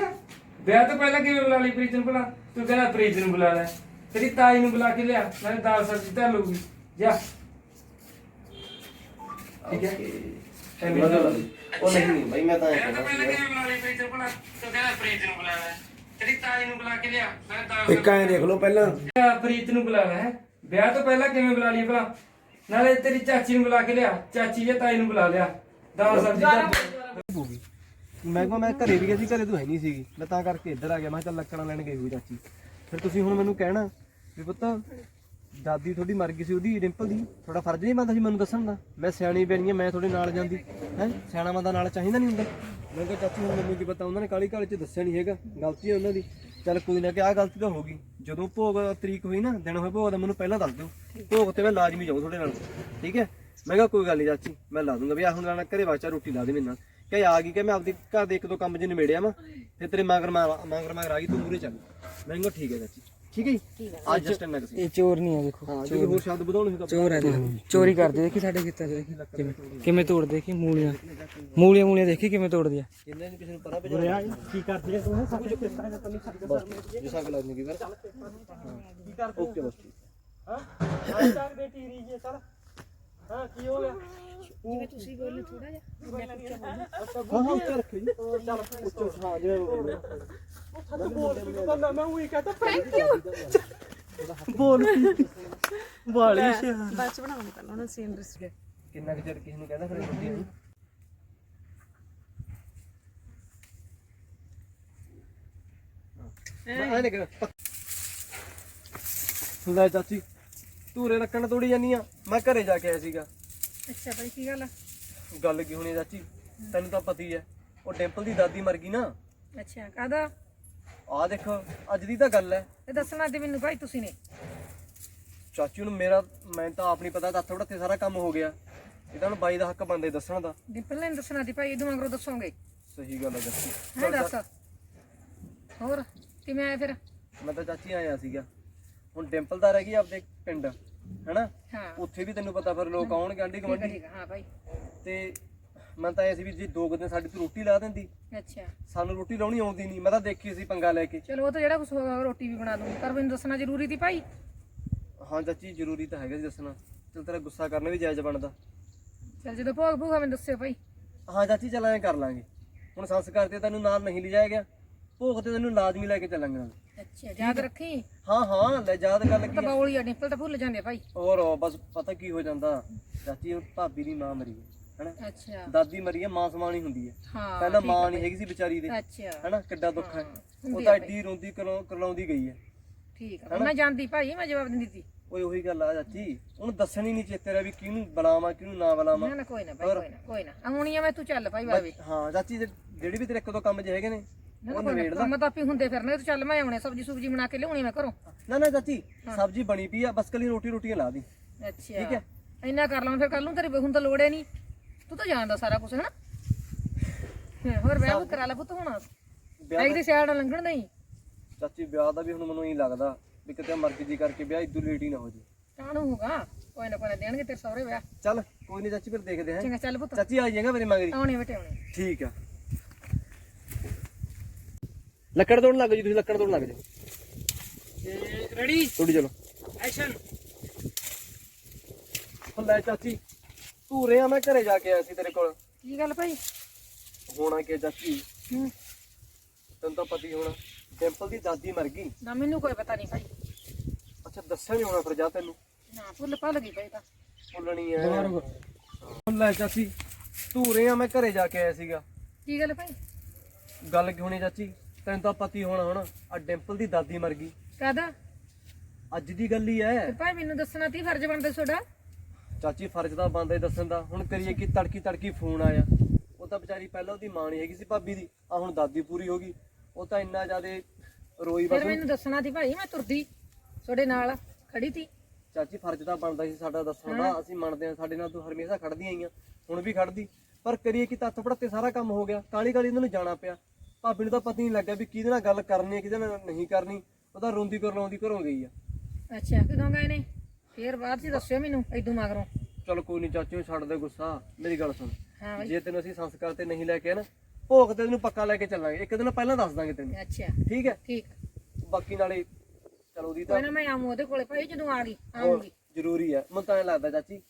ਵਿਆਹ ਤੋਂ ਪਹਿਲਾਂ ਕਿਵੇਂ ਬੁਲਾ ਲਈ ਪ੍ਰੀਤ ਨੂੰ ਬੁਲਾ ਤੂੰ ਕਹਿੰਦਾ ਪ੍ਰੀਤ ਨੂੰ ਬੁਲਾ ਲੈ। ਤੇਰੀ ਤਾਈ ਨੂੰ ਬੁਲਾ ਕੇ ਲਿਆ ਨਾਲੇ ਦਾਲ ਸਬਜ਼ੀ ਧਰ ਲੂਗੀ ਜਾ। ਠੀਕ ਹੈ? ਐਵੇਂ ਉਹ ਤਾਂ- ਨਹੀਂ ਨਹੀਂ ਬਾਈ ਮੈਂ ਤਾਂ ਇਹ ਵਿਆਹ ਤੋਂ ਕਹਿੰਦਾ ਪਹਿਲਾਂ ਸੀ ਕਿਵੇਂ ਬੁਲਾ ਲਈ ਪ੍ਰੀਤ ਨੂੰ ਬੁਲਾ ਤੂੰ ਕਹਿੰਦਾ ਪ੍ਰੀਤ ਨੂੰ ਬੁਲਾ ਲੈ। ਤੇਰੀ ਤਾਈ ਨੂੰ ਬੁਲਾ ਕੇ ਲਿਆ ਨਾਲੇ ਦਾਲ ਇੱਕ ਐਂ ਦੇਖ ਲਓ ਪਹਿਲਾਂ। ਪ੍ਰੀਤ ਨੂੰ ਬੁਲਾ ਲੈ। ਵਿਆਹ ਤੋਂ ਪਹਿਲਾਂ ਕਿਵੇਂ ਬੁਲਾ ਲਈ ਭਲਾ? ਨਾਲੇ ਤੇਰੀ ਚਾਚੀ ਨੂੰ ਬੁਲਾ ਕੇ ਲਿਆ ਚਾਚੀ ਜਾਂ ਤਾਈ ਨੂੰ ਬੁਲਾ ਲਿਆ। ਦਾਲ ਸਬਜ਼ੀ ਧਰ ਮੈਂ ਕਿਹਾ ਮੈਂ ਘਰੇ ਵੀ ਗਿਆ ਸੀ ਘਰੇ ਤੂੰ ਹੈ ਨਹੀਂ ਸੀਗੀ। ਮੈਂ ਤਾਂ ਕਰਕੇ ਇੱਧਰ ਆ ਗਿਆ। ਮੈਂ ਕਿਹਾ ਚੱਲ ਲੱਕੜਾਂ ਲੈਣ ਗਈ ਹੋਈ ਚਾਚੀ। ਫਿਰ ਤੁਸੀਂ ਹੁਣ ਮੈਨੂੰ ਕਹਿਣਾ ਵੀ ਪੁੱਤ, ਦਾਦੀ ਤੁਹਾਡੀ ਮਰ ਗਈ ਸੀ ਉਹਦੀ, ਡਿੰਪਲ ਦੀ। ਤੁਹਾਡਾ ਫਰਜ਼ ਨਹੀਂ ਬਣਦਾ ਸੀ ਮੈਨੂੰ ਦੱਸਣ ਦਾ। ਮੈਂ ਸਿਆਣੀ ਬਣੀ ਆ, ਮੈਂ ਤੁਹਾਡੇ ਨਾਲ ਜਾਂਦੀ। ਹੈ? ਸਿਆਣਾ ਬੰਦਾ ਨਾਲ ਚਾਹੀਦਾ ਨਹੀਂ ਹੁੰਦਾ। ਮੈਂ ਕਿਹਾ ਚਾਚੀ ਹੁਣ ਮੈਨੂੰ ਕੀ ਪਤਾ, ਉਹਨਾਂ ਨੇ ਕਾਲੀ ਕਾਲੀ ਚ ਦੱਸਿਆ ਨਹੀਂ ਹੈਗਾ। ਗਲਤੀ ਹੈ ਉਹਨਾਂ ਦੀ। ਚੱਲ ਕੋਈ ਨਾ ਕਿ ਆਹ ਗਲਤੀ ਤਾਂ ਹੋ ਗਈ। ਜਦੋਂ ਭੋਗ ਤਰੀਕ ਹੋਈ ਨਾ, ਦਿਨ ਹੋਏ ਭੋਗ ਦਾ, ਮੈਨੂੰ ਪਹਿਲਾਂ ਦੱਸ ਦਿਓ। ਭੋਗ ਤੇ ਮੈਂ ਲਾਜ਼ਮੀ ਜਾਊਂ ਤੁਹਾਡੇ ਨਾਲ। ਠੀਕ ਹੈ? ਮੈਂ ਕਿਹਾ ਕੋਈ ਗੱਲ ਨਹੀਂ ਚਾਚੀ, ਮੈਂ ਲਾ ਦੂੰਗਾ ਵੀ ਆ ਹੁਣ ਲੈਣਾ ਘਰੇ ਵਾਚਾ ਰੋਟੀ ਲਾ ਦੇ ਮੇਰੇ ਨਾਲ। ਕਹੇ ਆ ਗਈ ਕਿ ਮੈਂ ਆਪਦੇ ਘਰ ਦੇ ਇੱਕ ਦੋ ਕੰਮ ਜੇ ਨਿਬੇੜਿਆ ਵਾ ਤੇ ਤੇਰੇ ਮਗਰ ਮਗਰ ਮਗਰ ਆ ਗਈ ਤੂੰ ਮੂਰੇ ਚੱਲ। ਮੈਂ ਕਿਹਾ ਠੀਕ ਹੈ ਚਾਚੀ। ਠੀਕ ਹੈ ਜੀ? ਅੱਜ ਜਸਟ ਇੰਨਾ ਕੁ ਇਹ ਚੋਰ ਨਹੀਂ ਆ ਦੇਖੋ। ਹਾਂ ਜੇ ਹੋਰ ਸ਼ਬਦ ਵਧਾਉਣੇ ਹੋਏ ਤਾਂ ਚੋਰ ਹੈ ਚੋਰੀ ਕਰਦੇ ਦੇਖੀ ਸਾਡੇ ਖੇਤਾਂ 'ਚ ਦੇਖੀ। ਕਿਵੇਂ ਕਿਵੇਂ ਤੋੜਦੇ ਦੇਖੀ ਮੂਲੀਆਂ। ਮੂਲੀਆਂ ਮੂਲੀਆਂ ਦੇਖੀ ਕਿਵੇਂ ਤੋੜਦੀ ਆ ਇਹਨਾਂ ਨੂੰ ਕਿਸੇ ਨੂੰ ਪਤਾ ਬਜਾ ਕੀ ਕਰਦੇ ਤੂੰ? ਸਭ ਕੁਝ ਕਿਸ ਤਰ੍ਹਾਂ ਦਾ ਨਹੀਂ ਸਕਦਾ ਜਿਸ ਤਰ੍ਹਾਂ ਲੱਗਣੀ ਕੀ ਕਰ ਕੀ ਕਰਦੇ ਓਕੇ ਬਸ ਠੀਕ। ਹਾਂ? ਹਾਂ ਉੱਚਾ ਰੱਖਿਓ ਜੀ ਚੱਲ ਉੱਚਾ ਹਾਂ ਜਿਵੇਂ ਬਾਅਦ ਚ ਬਣਾਉਣੀ ਪਹਿਲਾਂ ਉਹਨਾਂ ਸੀਨ ਰਿਸ ਕਿੰਨਾ ਕੁ ਚਿਰ ਕਿਸੇ ਨੂੰ ਕਹਿੰਦਾ ਫਿਰ ਰੋਟੀ ਨਹੀਂ ਮੈਂ ਨਹੀਂ ਕਰ ਲੈ ਚਾਚੀ ਧੂਰੇ ਰੱਖਣ ਤੋੜੀ ਜਾਨੀ ਆ। ਮੈਂ ਘਰੇ ਜਾ ਕੇ ਆਇਆ ਸੀਗਾ। ਅੱਛਾ ਭਾਈ ਕੀ ਗੱਲ ਆ? ਗੱਲ ਕੀ ਹੋਣੀ ਆ ਚਾਚੀ? ਤੈਨੂੰ ਤਾਂ ਪਤੀ ਐ ਉਹ ਡਿੰਪਲ ਦੀ ਦਾਦੀ ਮਰ ਗਈ ਨਾ। ਅੱਛਾ ਕਾਦਾ ਆਹ ਦੇਖ ਅੱਜ ਦੀ ਤਾਂ ਗੱਲ ਐ ਇਹ ਦੱਸਣਾ ਤੇ ਮੈਨੂੰ ਭਾਈ ਤੁਸੀਂ ਨੇ। ਚਾਚੀ ਨੂੰ ਮੇਰਾ ਮੈਂ ਤਾਂ ਆਪ ਨਹੀਂ ਪਤਾ ਤਾਂ ਥੋੜਾ ਤੇ ਸਾਰਾ ਕੰਮ ਹੋ ਗਿਆ। ਇਹ ਤਾਂ ਹੁਣ ਬਾਈ ਦਾ ਹੱਕ ਬੰਦੇ ਦੱਸਣ ਦਾ। ਡਿੰਪਲ ਨੇ ਨੀ ਦੱਸਣਾ ਤੇ ਭਾਈ ਇਹਦੋਂ ਮਗਰੋਂ ਦੱਸੋਗੇ। ਸਹੀ ਗੱਲ ਹੈ ਚਾਚੀ। ਹੈ ਦੱਸ। ਹੋਰ ਕਿਵੇਂ ਆਏ ਫਿਰ? ਮੈਂ ਤਾਂ ਚਾਚੀ ਆਇਆ ਸੀਗਾ। ਹੁਣ ਡਿੰਪਲ ਦਾ ਰਹਿ ਗਈ ਆਪਦੇ ਪਿੰਡ। ਹੈਨਾ? ਹਾਂ। ਉੱਥੇ ਵੀ ਤੈਨੂੰ ਪਤਾ ਫਿਰ ਲੋਕ ਆਉਣਗੇ ਆਂਢੀ ਠੀਕ ਆ, ਗੁਆਂਢੀ। ਠੀਕ ਆ, ਹਾਂ ਭਾਈ ਤੇ ਮੈਂ ਤਾਂ ਐ ਸੀ ਵੀ ਜੇ ਦੋ ਕੁ ਦਿਨ ਸਾਡੀ ਤੂੰ ਰੋਟੀ ਲਾ ਦਿੰਦੀ। ਅੱਛਾ। ਸਾਨੂੰ ਰੋਟੀ ਲਾਉਣੀ ਆਉਂਦੀ ਨਹੀਂ। ਮੈਂ ਤਾਂ ਦੇਖੀ ਸੀ ਪੰਗਾ ਲੈ ਕੇ। ਚਲੋ ਉਹ ਤਾਂ ਜਿਹੜਾ ਕੁਝ ਰੋਟੀ ਵੀ ਬਣਾ ਦੂੰਗੀ। ਪਰ ਮੈਨੂੰ ਦੱਸਣਾ ਜ਼ਰੂਰੀ ਸੀ ਭਾਈ। ਹਾਂ ਚਾਚੀ ਜ਼ਰੂਰੀ ਤਾਂ ਹੈਗਾ ਸੀ ਦੱਸਣਾ। ਚਲ ਤੇਰਾ ਗੁੱਸਾ ਕਰਨਾ ਵੀ ਜਾਇਜ਼ ਬਣਦਾ। ਚਲ ਜਦੋਂ ਭੋਗ ਭੂਗਾ ਮੈਨੂੰ ਦੱਸਿਓ ਭਾਈ। ਹਾਂ ਚਾਚੀ ਚੱਲ ਐਂ ਕਰ ਲਾਂਗੇ। ਹੁਣ ਸੰਸਕਾਰ ਤੇ ਤੈਨੂੰ ਨਾਲ ਨਹੀਂ ਲਿਜਾਇਆ ਗਿਆ। ਭੋਗ ਤੇ ਤੈਨੂੰ ਲਾਜ਼ਮੀ ਲੈ ਕੇ ਚੱਲਾਂਗੇ। ਅੱਛਾ ਯਾਦ ਰੱਖੀ? ਹਾਂ ਹਾਂ ਲੈ ਯਾਦ ਗੱਲ ਕੀ ਆ। ਬੌਲੀ ਆ ਡਿੰਪਲ ਤਾਂ ਭੁੱਲ ਜਾਂਦੇ ਭਾਈ। ਹੋਰ ਉਹ ਬਸ ਪਤਾ ਕੀ ਹੋ ਜਾਂਦਾ। ਚਾਚੀ ਉਹ ਭਾਬੀ ਦੀ ਮਾਂ ਮਰੀ ਹੈ ਹੈਨਾ? ਅੱਛਾ। ਦਾਦੀ ਮਰੀ ਹੈ ਮਾਂ ਸਮਾਣੀ ਹੁੰਦੀ ਹੈ। ਹਾਂ ਪਹਿਲਾਂ ਠੀਕ ਮਾਂ ਨਹੀਂ ਹੈਗੀ ਸੀ ਵਿਚਾਰੀ ਦੇ ਅੱਛਾ। ਹੈਨਾ? ਕਿੱਡਾ ਦੁੱਖ ਹੈ। ਉਹ ਤਾਂ ਐਡੀ ਰੋਂਦੀ ਕਰਲਾਉਂਦੀ ਗਈ ਹੈ। ਠੀਕ ਆ। ਮੈਂ ਜਾਂਦੀ ਭਾਈ ਮੈਂ ਜਵਾਬ ਦਿੰਦੀ ਸੀ ਓਏ ਉਹੀ ਗੱਲ ਆ ਚਾਚੀ। ਉਹਨੂੰ ਦੱਸਣੀ ਨਹੀਂ ਚੇਤੇ ਰਿਹਾ ਵੀ ਕਿਹਨੂੰ ਬੁਲਾਵਾਂ ਕਿਹਨੂੰ ਨਾ ਬੁਲਾਵਾਂ। ਨਾ ਨਾ ਕੋਈ ਨਾ ਭਾਈ ਕੋਈ ਨਾ ਕੋਈ ਨਾ। ਆਉਣੀ ਆ ਮੈਂ ਤੂੰ ਚੱਲ ਭਾਈ ਬਾਵੇ ਹਾਂ ਚਾਚੀ ਜੇ- ਜਿਹੜੀ ਵੀ ਤੇਰੇ ਇੱਕ ਦੋ ਕੰਮ ਜੇ ਹੈਗੇ ਨਾ ਉਹ ਕੋਈ ਨਵੇੜ ਨਾ ਕੰਮ ਤਾਂ ਆਪੀ ਹੁੰਦੇ ਫਿਰਨੇ ਤੂੰ ਚੱਲ ਮੈਂ ਆਉਣੇ ਸਬਜੀ ਸੁਬਜੀ ਬਣਾ ਕੇ ਲਿਆਉਣੀ ਮੈਂ ਘਰੋਂ। ਨਾ ਨਾ ਚਾਚੀ ਸਬਜ਼ੀ ਬਣੀ ਪਈ ਆ ਬਸ ਕਲੀ ਰੋਟੀ ਰੋਟੀਆਂ ਲਾ ਦੀ। ਅੱਛਾ। ਠੀਕ ਹੈ। ਇੰਨਾ ਕਰ ਲਵਾਂ ਫਿਰ ਕੱਲ ਨੂੰ ਤੇਰੀ ਬਹੂ ਨੂੰ ਤਾਂ ਲੋੜ ਹੈ ਨਹੀਂ। ਤੂੰ ਤਾਂ ਜਾਣਦਾ ਸਾਰਾ ਕੁਝ ਹਨਾ? ਹਾਂ, ਹੋਰ ਵਿਆਹ ਵੀ ਕਰਾ ਲੈ ਪੁੱਤ ਹੁਣ। ਵਿਆਹ ਐਗ ਦੀ ਸਿਆੜ ਨਾਲ ਲੰਘਣ ਨਹੀਂ ਚਾਚੀ ਵਿਆਹ ਦਾ ਵੀ ਹੁਣ ਮੈਨੂੰ ਇਹੀ ਲੱਗਦਾ ਵੀ ਕਿਤੇ ਮਰਜ਼ੀ ਦੀ ਕਰਕੇ ਵਿਆਹ ਇਦੋਂ ਲੇਟ ਹੀ ਨਾ ਹੋ ਜੇ। ਕਾਹਨੂੰ ਹੋਗਾ ਕੋਈ ਨਾ ਕੋਈ ਨਾ ਦੇਣਗੇ ਤੇਰੇ ਸਹੁਰੇ ਵਿਆਹ। ਚੱਲ ਕੋਈ ਨਹੀਂ ਚਾਚੀ ਫਿਰ ਦੇਖਦੇ ਹਾਂ। ਚੰਗਾ ਚੱਲ ਪੁੱਤ। ਚਾਚੀ ਆ ਜਾਏਗਾ ਮੇਰੇ ਮਗਰੀ ਆਉਣੇ ਬੇਟੇ ਆਉਣੇ ਠੀਕ ਆ। ਲੱਕੜ ਤੋੜਨ ਲੱਗ ਜੀ ਤੁਸੀਂ ਲੱਕੜ ਤੋੜਨ ਲੱਗ ਜਾਓ। ਰੈਡੀ ਤੋੜੀ ਚਲੋ। ਐਕਸ਼ਨ ਲੈ ਚਾਚੀ ਤੂੰ ਰਿਆ ਮੈਂ ਘਰੇ ਜਾ ਕੇ ਆਇਆ ਸੀ ਤੇਰੇ ਕੋਲ। ਕੀ ਗੱਲ ਭਾਈ? ਹੋਣਾ ਕਿ ਚਾਚੀ? ਹੂੰ। ਤੈਨੂੰ ਤਾਂ ਪਤੀ ਹੋਣਾ ਡਿੰਪਲ ਦੀ ਦਾਦੀ ਮਰ ਗਈ। ਨਾ ਮੈਨੂੰ ਕੋਈ ਪਤਾ ਨਹੀਂ ਭਾਈ। ਅੱਛਾ ਦੱਸਿਆ ਨਹੀਂ ਹੋਣਾ ਫਿਰ ਜਾ ਤੈਨੂੰ? ਨਾ ਫੁੱਲ ਭੱਲ ਗਈ ਭਾਈ ਤਾਂ। ਭੁੱਲਣੀ ਐ ਲੈ ਚਾਚੀ ਤੂੰ ਰਿਆ ਮੈਂ ਘਰੇ ਜਾ ਕੇ ਆਇਆ ਸੀਗਾ। ਕੀ ਗੱਲ ਭਾਈ? ਗੱਲ ਕੀ ਹੋਣੀ ਚਾਚੀ? ਤੈਨੂੰ ਤਾਂ ਪਤੀ ਹੋਣਾ ਹੁਣ ਆ ਡਿੰਪਲ ਦੀ ਦਾਦੀ ਮਰ ਗਈ। ਕਾਦਾ ਅੱਜ ਦੀ ਗੱਲ ਹੀ ਐ। ਭਾਈ ਮੈਨੂੰ ਦੱਸਣਾ ਤੀ ਫਰਜ਼ ਬਣਦਾ ਤੁਹਾਡਾ? ਚਾਚੀ ਫਰਜ਼ ਦਾ ਬੰਦਾ ਦੱਸਣ ਦਾ। ਹੁਣ ਕਰੀਏ ਕਿ ਤੜਕੀ ਤੜਕੀ ਫੋਨ ਆਇਆ। ਉਹ ਤਾਂ ਵਿਚਾਰੀ ਪਹਿਲਾਂ ਉਹਦੀ ਮਾਂ ਨਹੀਂ ਹੈਗੀ ਸੀ ਭਾਬੀ ਦੀ। ਆ ਹੁਣ ਦਾਦੀ ਪੂਰੀ ਹੋ ਗਈ। ਉਹ ਤਾਂ ਇੰਨਾ ਜ਼ਿਆਦੇ ਰੋਈ ਫਿਰ ਬਸ। ਮੈਨੂੰ ਦੱਸਣਾ ਸੀ ਭਾਈ ਮੈਂ ਤੁਰਦੀ ਤੁਹਾਡੇ ਨਾਲ ਖੜੀ ਸੀ ਚਾਚੀ ਫਰਜ਼ ਤਾਂ ਬਣਦਾ ਸੀ ਸਾਡਾ ਦੱਸਣ ਦਾ। ਅਸੀਂ ਮੰਨਦੇ ਹਾਂ ਸਾਡੇ ਨਾਲ ਤੂੰ ਹਰਮੇਸ਼ਾ ਖੜਦੀ ਆਈਆਂ ਹੁਣ ਵੀ ਖੜਦੀ। ਪਰ ਕਰੀਏ ਕਿ ਤੱਤ ਪੜਤੇ ਸਾਰਾ ਕੰਮ ਹੋ ਗਿਆ। ਕਾਲੀ ਕਾਲੀ ਇਹਨਾਂ ਨੂੰ ਜਾਣਾ ਪਿਆ। ਭਾਬੀ ਨੂੰ ਤਾਂ ਪਤਾ ਨਹੀਂ ਲੱਗਿਆ ਵੀ ਕਿਹਦੇ ਨਾਲ ਗੱਲ ਕਰਨੀ ਹੈ ਕਿਹਦੇ ਨਾਲ ਨਹੀਂ ਕਰਨੀ। ਉਹ ਤਾਂ ਰੋਂਦੀ ਕਰਲਾਉਂਦੀ ਘਰੋਂ ਗਈ ਆ। ਅੱਛਾ ਕਦੋਂ ਗਏ ਨੇ? ਫੇਰ ਬਾਅਦ ਚ ਦੱਸਿਓ ਮੈਨੂੰ ਐਦੂ ਮਗਰੋਂ। ਚਲ ਕੋਈ ਨਹੀਂ ਚਾਚੀ ਛੱਡ ਦੇ ਗੁੱਸਾ। ਮੇਰੀ ਗੱਲ ਸੁਣ। ਹਾਂ ਬਾਈ। ਜੇ ਤੈਨੂੰ ਅਸੀਂ ਸੰਸਕਾਰ ਤੇ ਨਹੀਂ ਲੈ ਕੇ ਨਾ ਭੋਗ ਤੇ ਤੈਨੂੰ ਪੱਕਾ ਲੈ ਕੇ ਚੱਲਾਂਗੇ। ਇੱਕ ਦਿਨ ਪਹਿਲਾਂ ਦੱਸ ਦਾਂਗੇ ਤੈਨੂੰ। ਅੱਛਾ। ਠੀਕ ਹੈ? ਠੀਕ। ਬਾਕੀ ਨਾਲੇ ਚਲੋ ਉਹਦੀ ਤਾਂ ਕੋਈ ਨਾ ਮੈਂ ਆਵਾਂ ਉਹਦੇ ਕੋਲੇ। ਭਾਈ ਜਦੋਂ ਆ ਗਈ ਆਉਂਗੀ ਜ਼ਰੂਰੀ ਹੈ। ਮੈਨੂੰ ਤਾਂ ਐਂ ਲੱਗਦਾ ਚਾਚੀ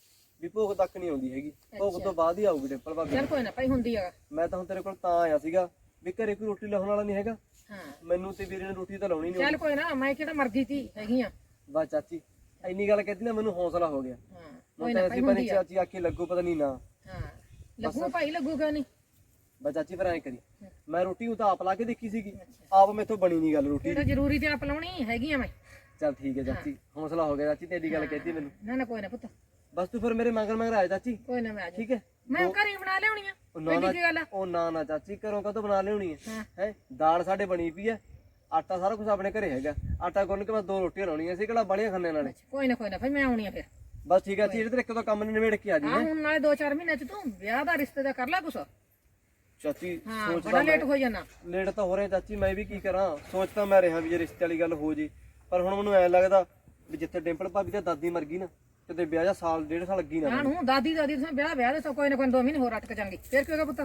ਵੀ ਭੋਗ ਤੱਕ ਨਹੀਂ ਆਉਂਦੀ ਹੈਗੀ। ਭੋਗ ਤੋਂ ਬਾਅਦ ਹੀ ਆਊਗੀ ਡਿੰਪਲ ਭਾਬੀ। ਚੱਲ ਕੋਈ ਨਾ ਭਾਈ ਹੁੰਦੀ ਆ ਮੈਂ ਤਾਂ ਹੁਣ ਤੇਰੇ ਕੋਲ ਤਾਂ ਆਇਆ ਸੀਗਾ। ਵੀ ਘਰੇ ਕੋਈ ਰੋਟੀ ਲਾਉਣ ਵਾਲਾ ਨਹੀਂ ਹੈਗਾ। ਹਾਂ। ਮੈਨੂੰ ਤੇ ਵੀਰੇ ਨੇ ਰੋਟੀ ਤਾਂ ਲਾਉਣੀ ਨਹੀਂ ਚੱਲ ਕੋਈ ਨਾ ਮੈਂ ਕਿਹੜਾ ਮਰਦੀ ਸੀ ਹੈਗੀ ਆ। ਬਸ ਚਾਚੀ ਇੰਨੀ ਗੱਲ ਕਹਿਤੀ ਨਾ ਮੈਨੂੰ ਹੌਸਲਾ ਹੋ ਗਿਆ। ਹਾਂ ਮੈਂ ਤਾਂ ਐਸੀ ਬਣੀ ਚਾਚੀ ਆਖੀ ਲੱਗੂ ਪਤਾ ਨਹੀਂ ਨਾ। ਹਾਂ ਲੱਗੂ ਭਾਈ ਲੱਗੂ ਕਿਉਂ ਨਹੀਂ? ਬਸ ਚਾਚੀ ਫਿਰ ਐਂ ਕਰੀ। ਮੈਂ ਰੋਟੀ ਉਹ ਤਾਂ ਆਪ ਲਾ ਕੇ ਦੇਖੀ ਸੀਗੀ। ਆਪ ਮੈਥੋਂ ਬਣੀ ਨਹੀਂ ਗੱਲ ਰੋਟੀ। ਕਿਹੜਾ ਜ਼ਰੂਰੀ ਤੇ ਆਪ ਲਾਉਣੀ ਹੈਗੀ ਆ ਮੈਂ। ਚੱਲ ਠੀਕ ਹੈ ਚਾਚੀ ਹੌਸਲਾ ਹੋ ਗਿਆ ਚਾਚੀ ਤੇਰੀ ਗੱਲ ਕਹਿਤੀ ਮੈਨੂੰ। ਨਾ ਨਾ ਕੋਈ ਨਾ ਪੁੱਤ। ਬਸ ਤੂੰ ਫਿਰ ਮੇਰੇ ਮਗਰ ਮਗਰ ਆਇਆ ਚਾਚੀ। ਕੋਈ ਨਾ ਮੈਂ ਆ ਜਾ। ਠੀਕ ਹੈ? ਮੈਂ ਘਰ ਹੀ ਬਣਾ ਲਿਆਉਣੀ ਆ ਉਹ ਨਾ ਨਾ ਗੱਲ ਆ। ਉਹ ਨਾ ਨਾ ਚਾਚੀ ਘਰੋਂ ਕਦੋਂ ਬਣਾ ਲਿਆਉਣੀ ਹੈ? ਹਾਂ। ਹੈ? ਦਾਲ ਸਾਡੇ ਬਣੀ ਪਈ ਹੈ। ਆਟਾ ਸਾਰਾ ਕੁਝ ਆਪਣੇ ਘਰੇ ਹੈਗਾ। ਆਟਾ ਗੁੰਨ ਕੇ ਮੈਂ ਦੋ ਰੋਟੀਆਂ ਲਾਉਣੀਆਂ ਸੀ ਕਿਹੜਾ ਬੜੀਆਂ ਖਾਣੇ ਨਾਲੇ? ਕੋਈ ਨਾ ਕੋਈ ਨਾ ਭਾਈ ਮੈਂ ਆਉਣੀ ਆ ਫਿਰ। ਬਸ ਠੀਕ ਹੈ ਚੀਰ ਤੇ ਇੱਕ ਦੋ ਕੰਮ ਨਿਬੇੜ ਕੇ ਆ ਜੀ ਆ ਹੁਣ ਨਾਲੇ 2-4 ਮਹੀਨੇ ਚ ਤੂੰ ਵਿਆਹ ਦਾ ਰਿਸ਼ਤੇ ਦਾ ਕਰ ਲੈ ਕੁਛ। ਚਾਚੀ ਹਾਂ ਸੋਚਦਾ ਬੜਾ ਲੇਟ ਹੋ ਜਾਣਾ। ਲੇਟ ਤਾਂ ਹੋ ਰਿਹਾ ਚਾਚੀ ਮੈਂ ਵੀ ਕੀ ਕਰਾਂ? ਸੋਚਦਾ ਮੈਂ ਰਿਹਾ ਵੀ ਜੇ ਰਿਸ਼ਤੇ ਵਾਲੀ ਗੱਲ ਹੋ ਜੇ। ਪਰ ਹੁਣ ਮੈਨੂੰ ਐ ਲੱਗਦਾ ਵੀ ਜਿੱਥੇ ਡਿੰਪਲ ਭਾਬੀ ਤੇ ਦਾਦੀ ਮਰ ਗਈ ਨਾ ਕਿਤੇ ਵਿਆਹ ਜਾਂ ਸਾਲ ਡੇਢ ਸਾਲ ਲੱਗੀ ਨਾ ਹਾਂ ਨੂੰ ਦਾਦੀ ਦਾਦੀ ਤੁਸੀਂ ਵਿਆਹ ਵਿਆਹ ਦੇ ਕੋਈ ਨਾ ਕੋਈ 2 ਮਹੀਨੇ ਹੋਰ ਅਟਕ ਜਾਣਗੇ। ਫਿਰ ਕੀ ਹੋਗਾ ਪੁੱਤ?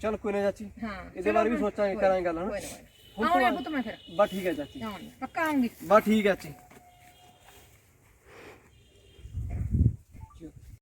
ਚੱਲ ਕੋਈ ਨਾ ਚਾਚੀ ਹਾਂ ਇਹਦੇ ਬਾਰੇ ਵੀ ਸੋਚਾਂਗੇ ਕਰਾਂਗੇ ਗੱਲ ਹਨਾ? ਕੋਈ ਨਾ ਨਾ। ਆਉਣੀ ਆ ਪੁੱਤ ਮੈਂ ਫਿਰ। ਬਸ ਠੀਕ ਹੈ ਚਾਚੀ। ਆਉਣੀ। ਪੱਕਾ ਆਉਂਗੀ। ਬਸ ਠੀਕ ਹੈ ਚਾਚੀ।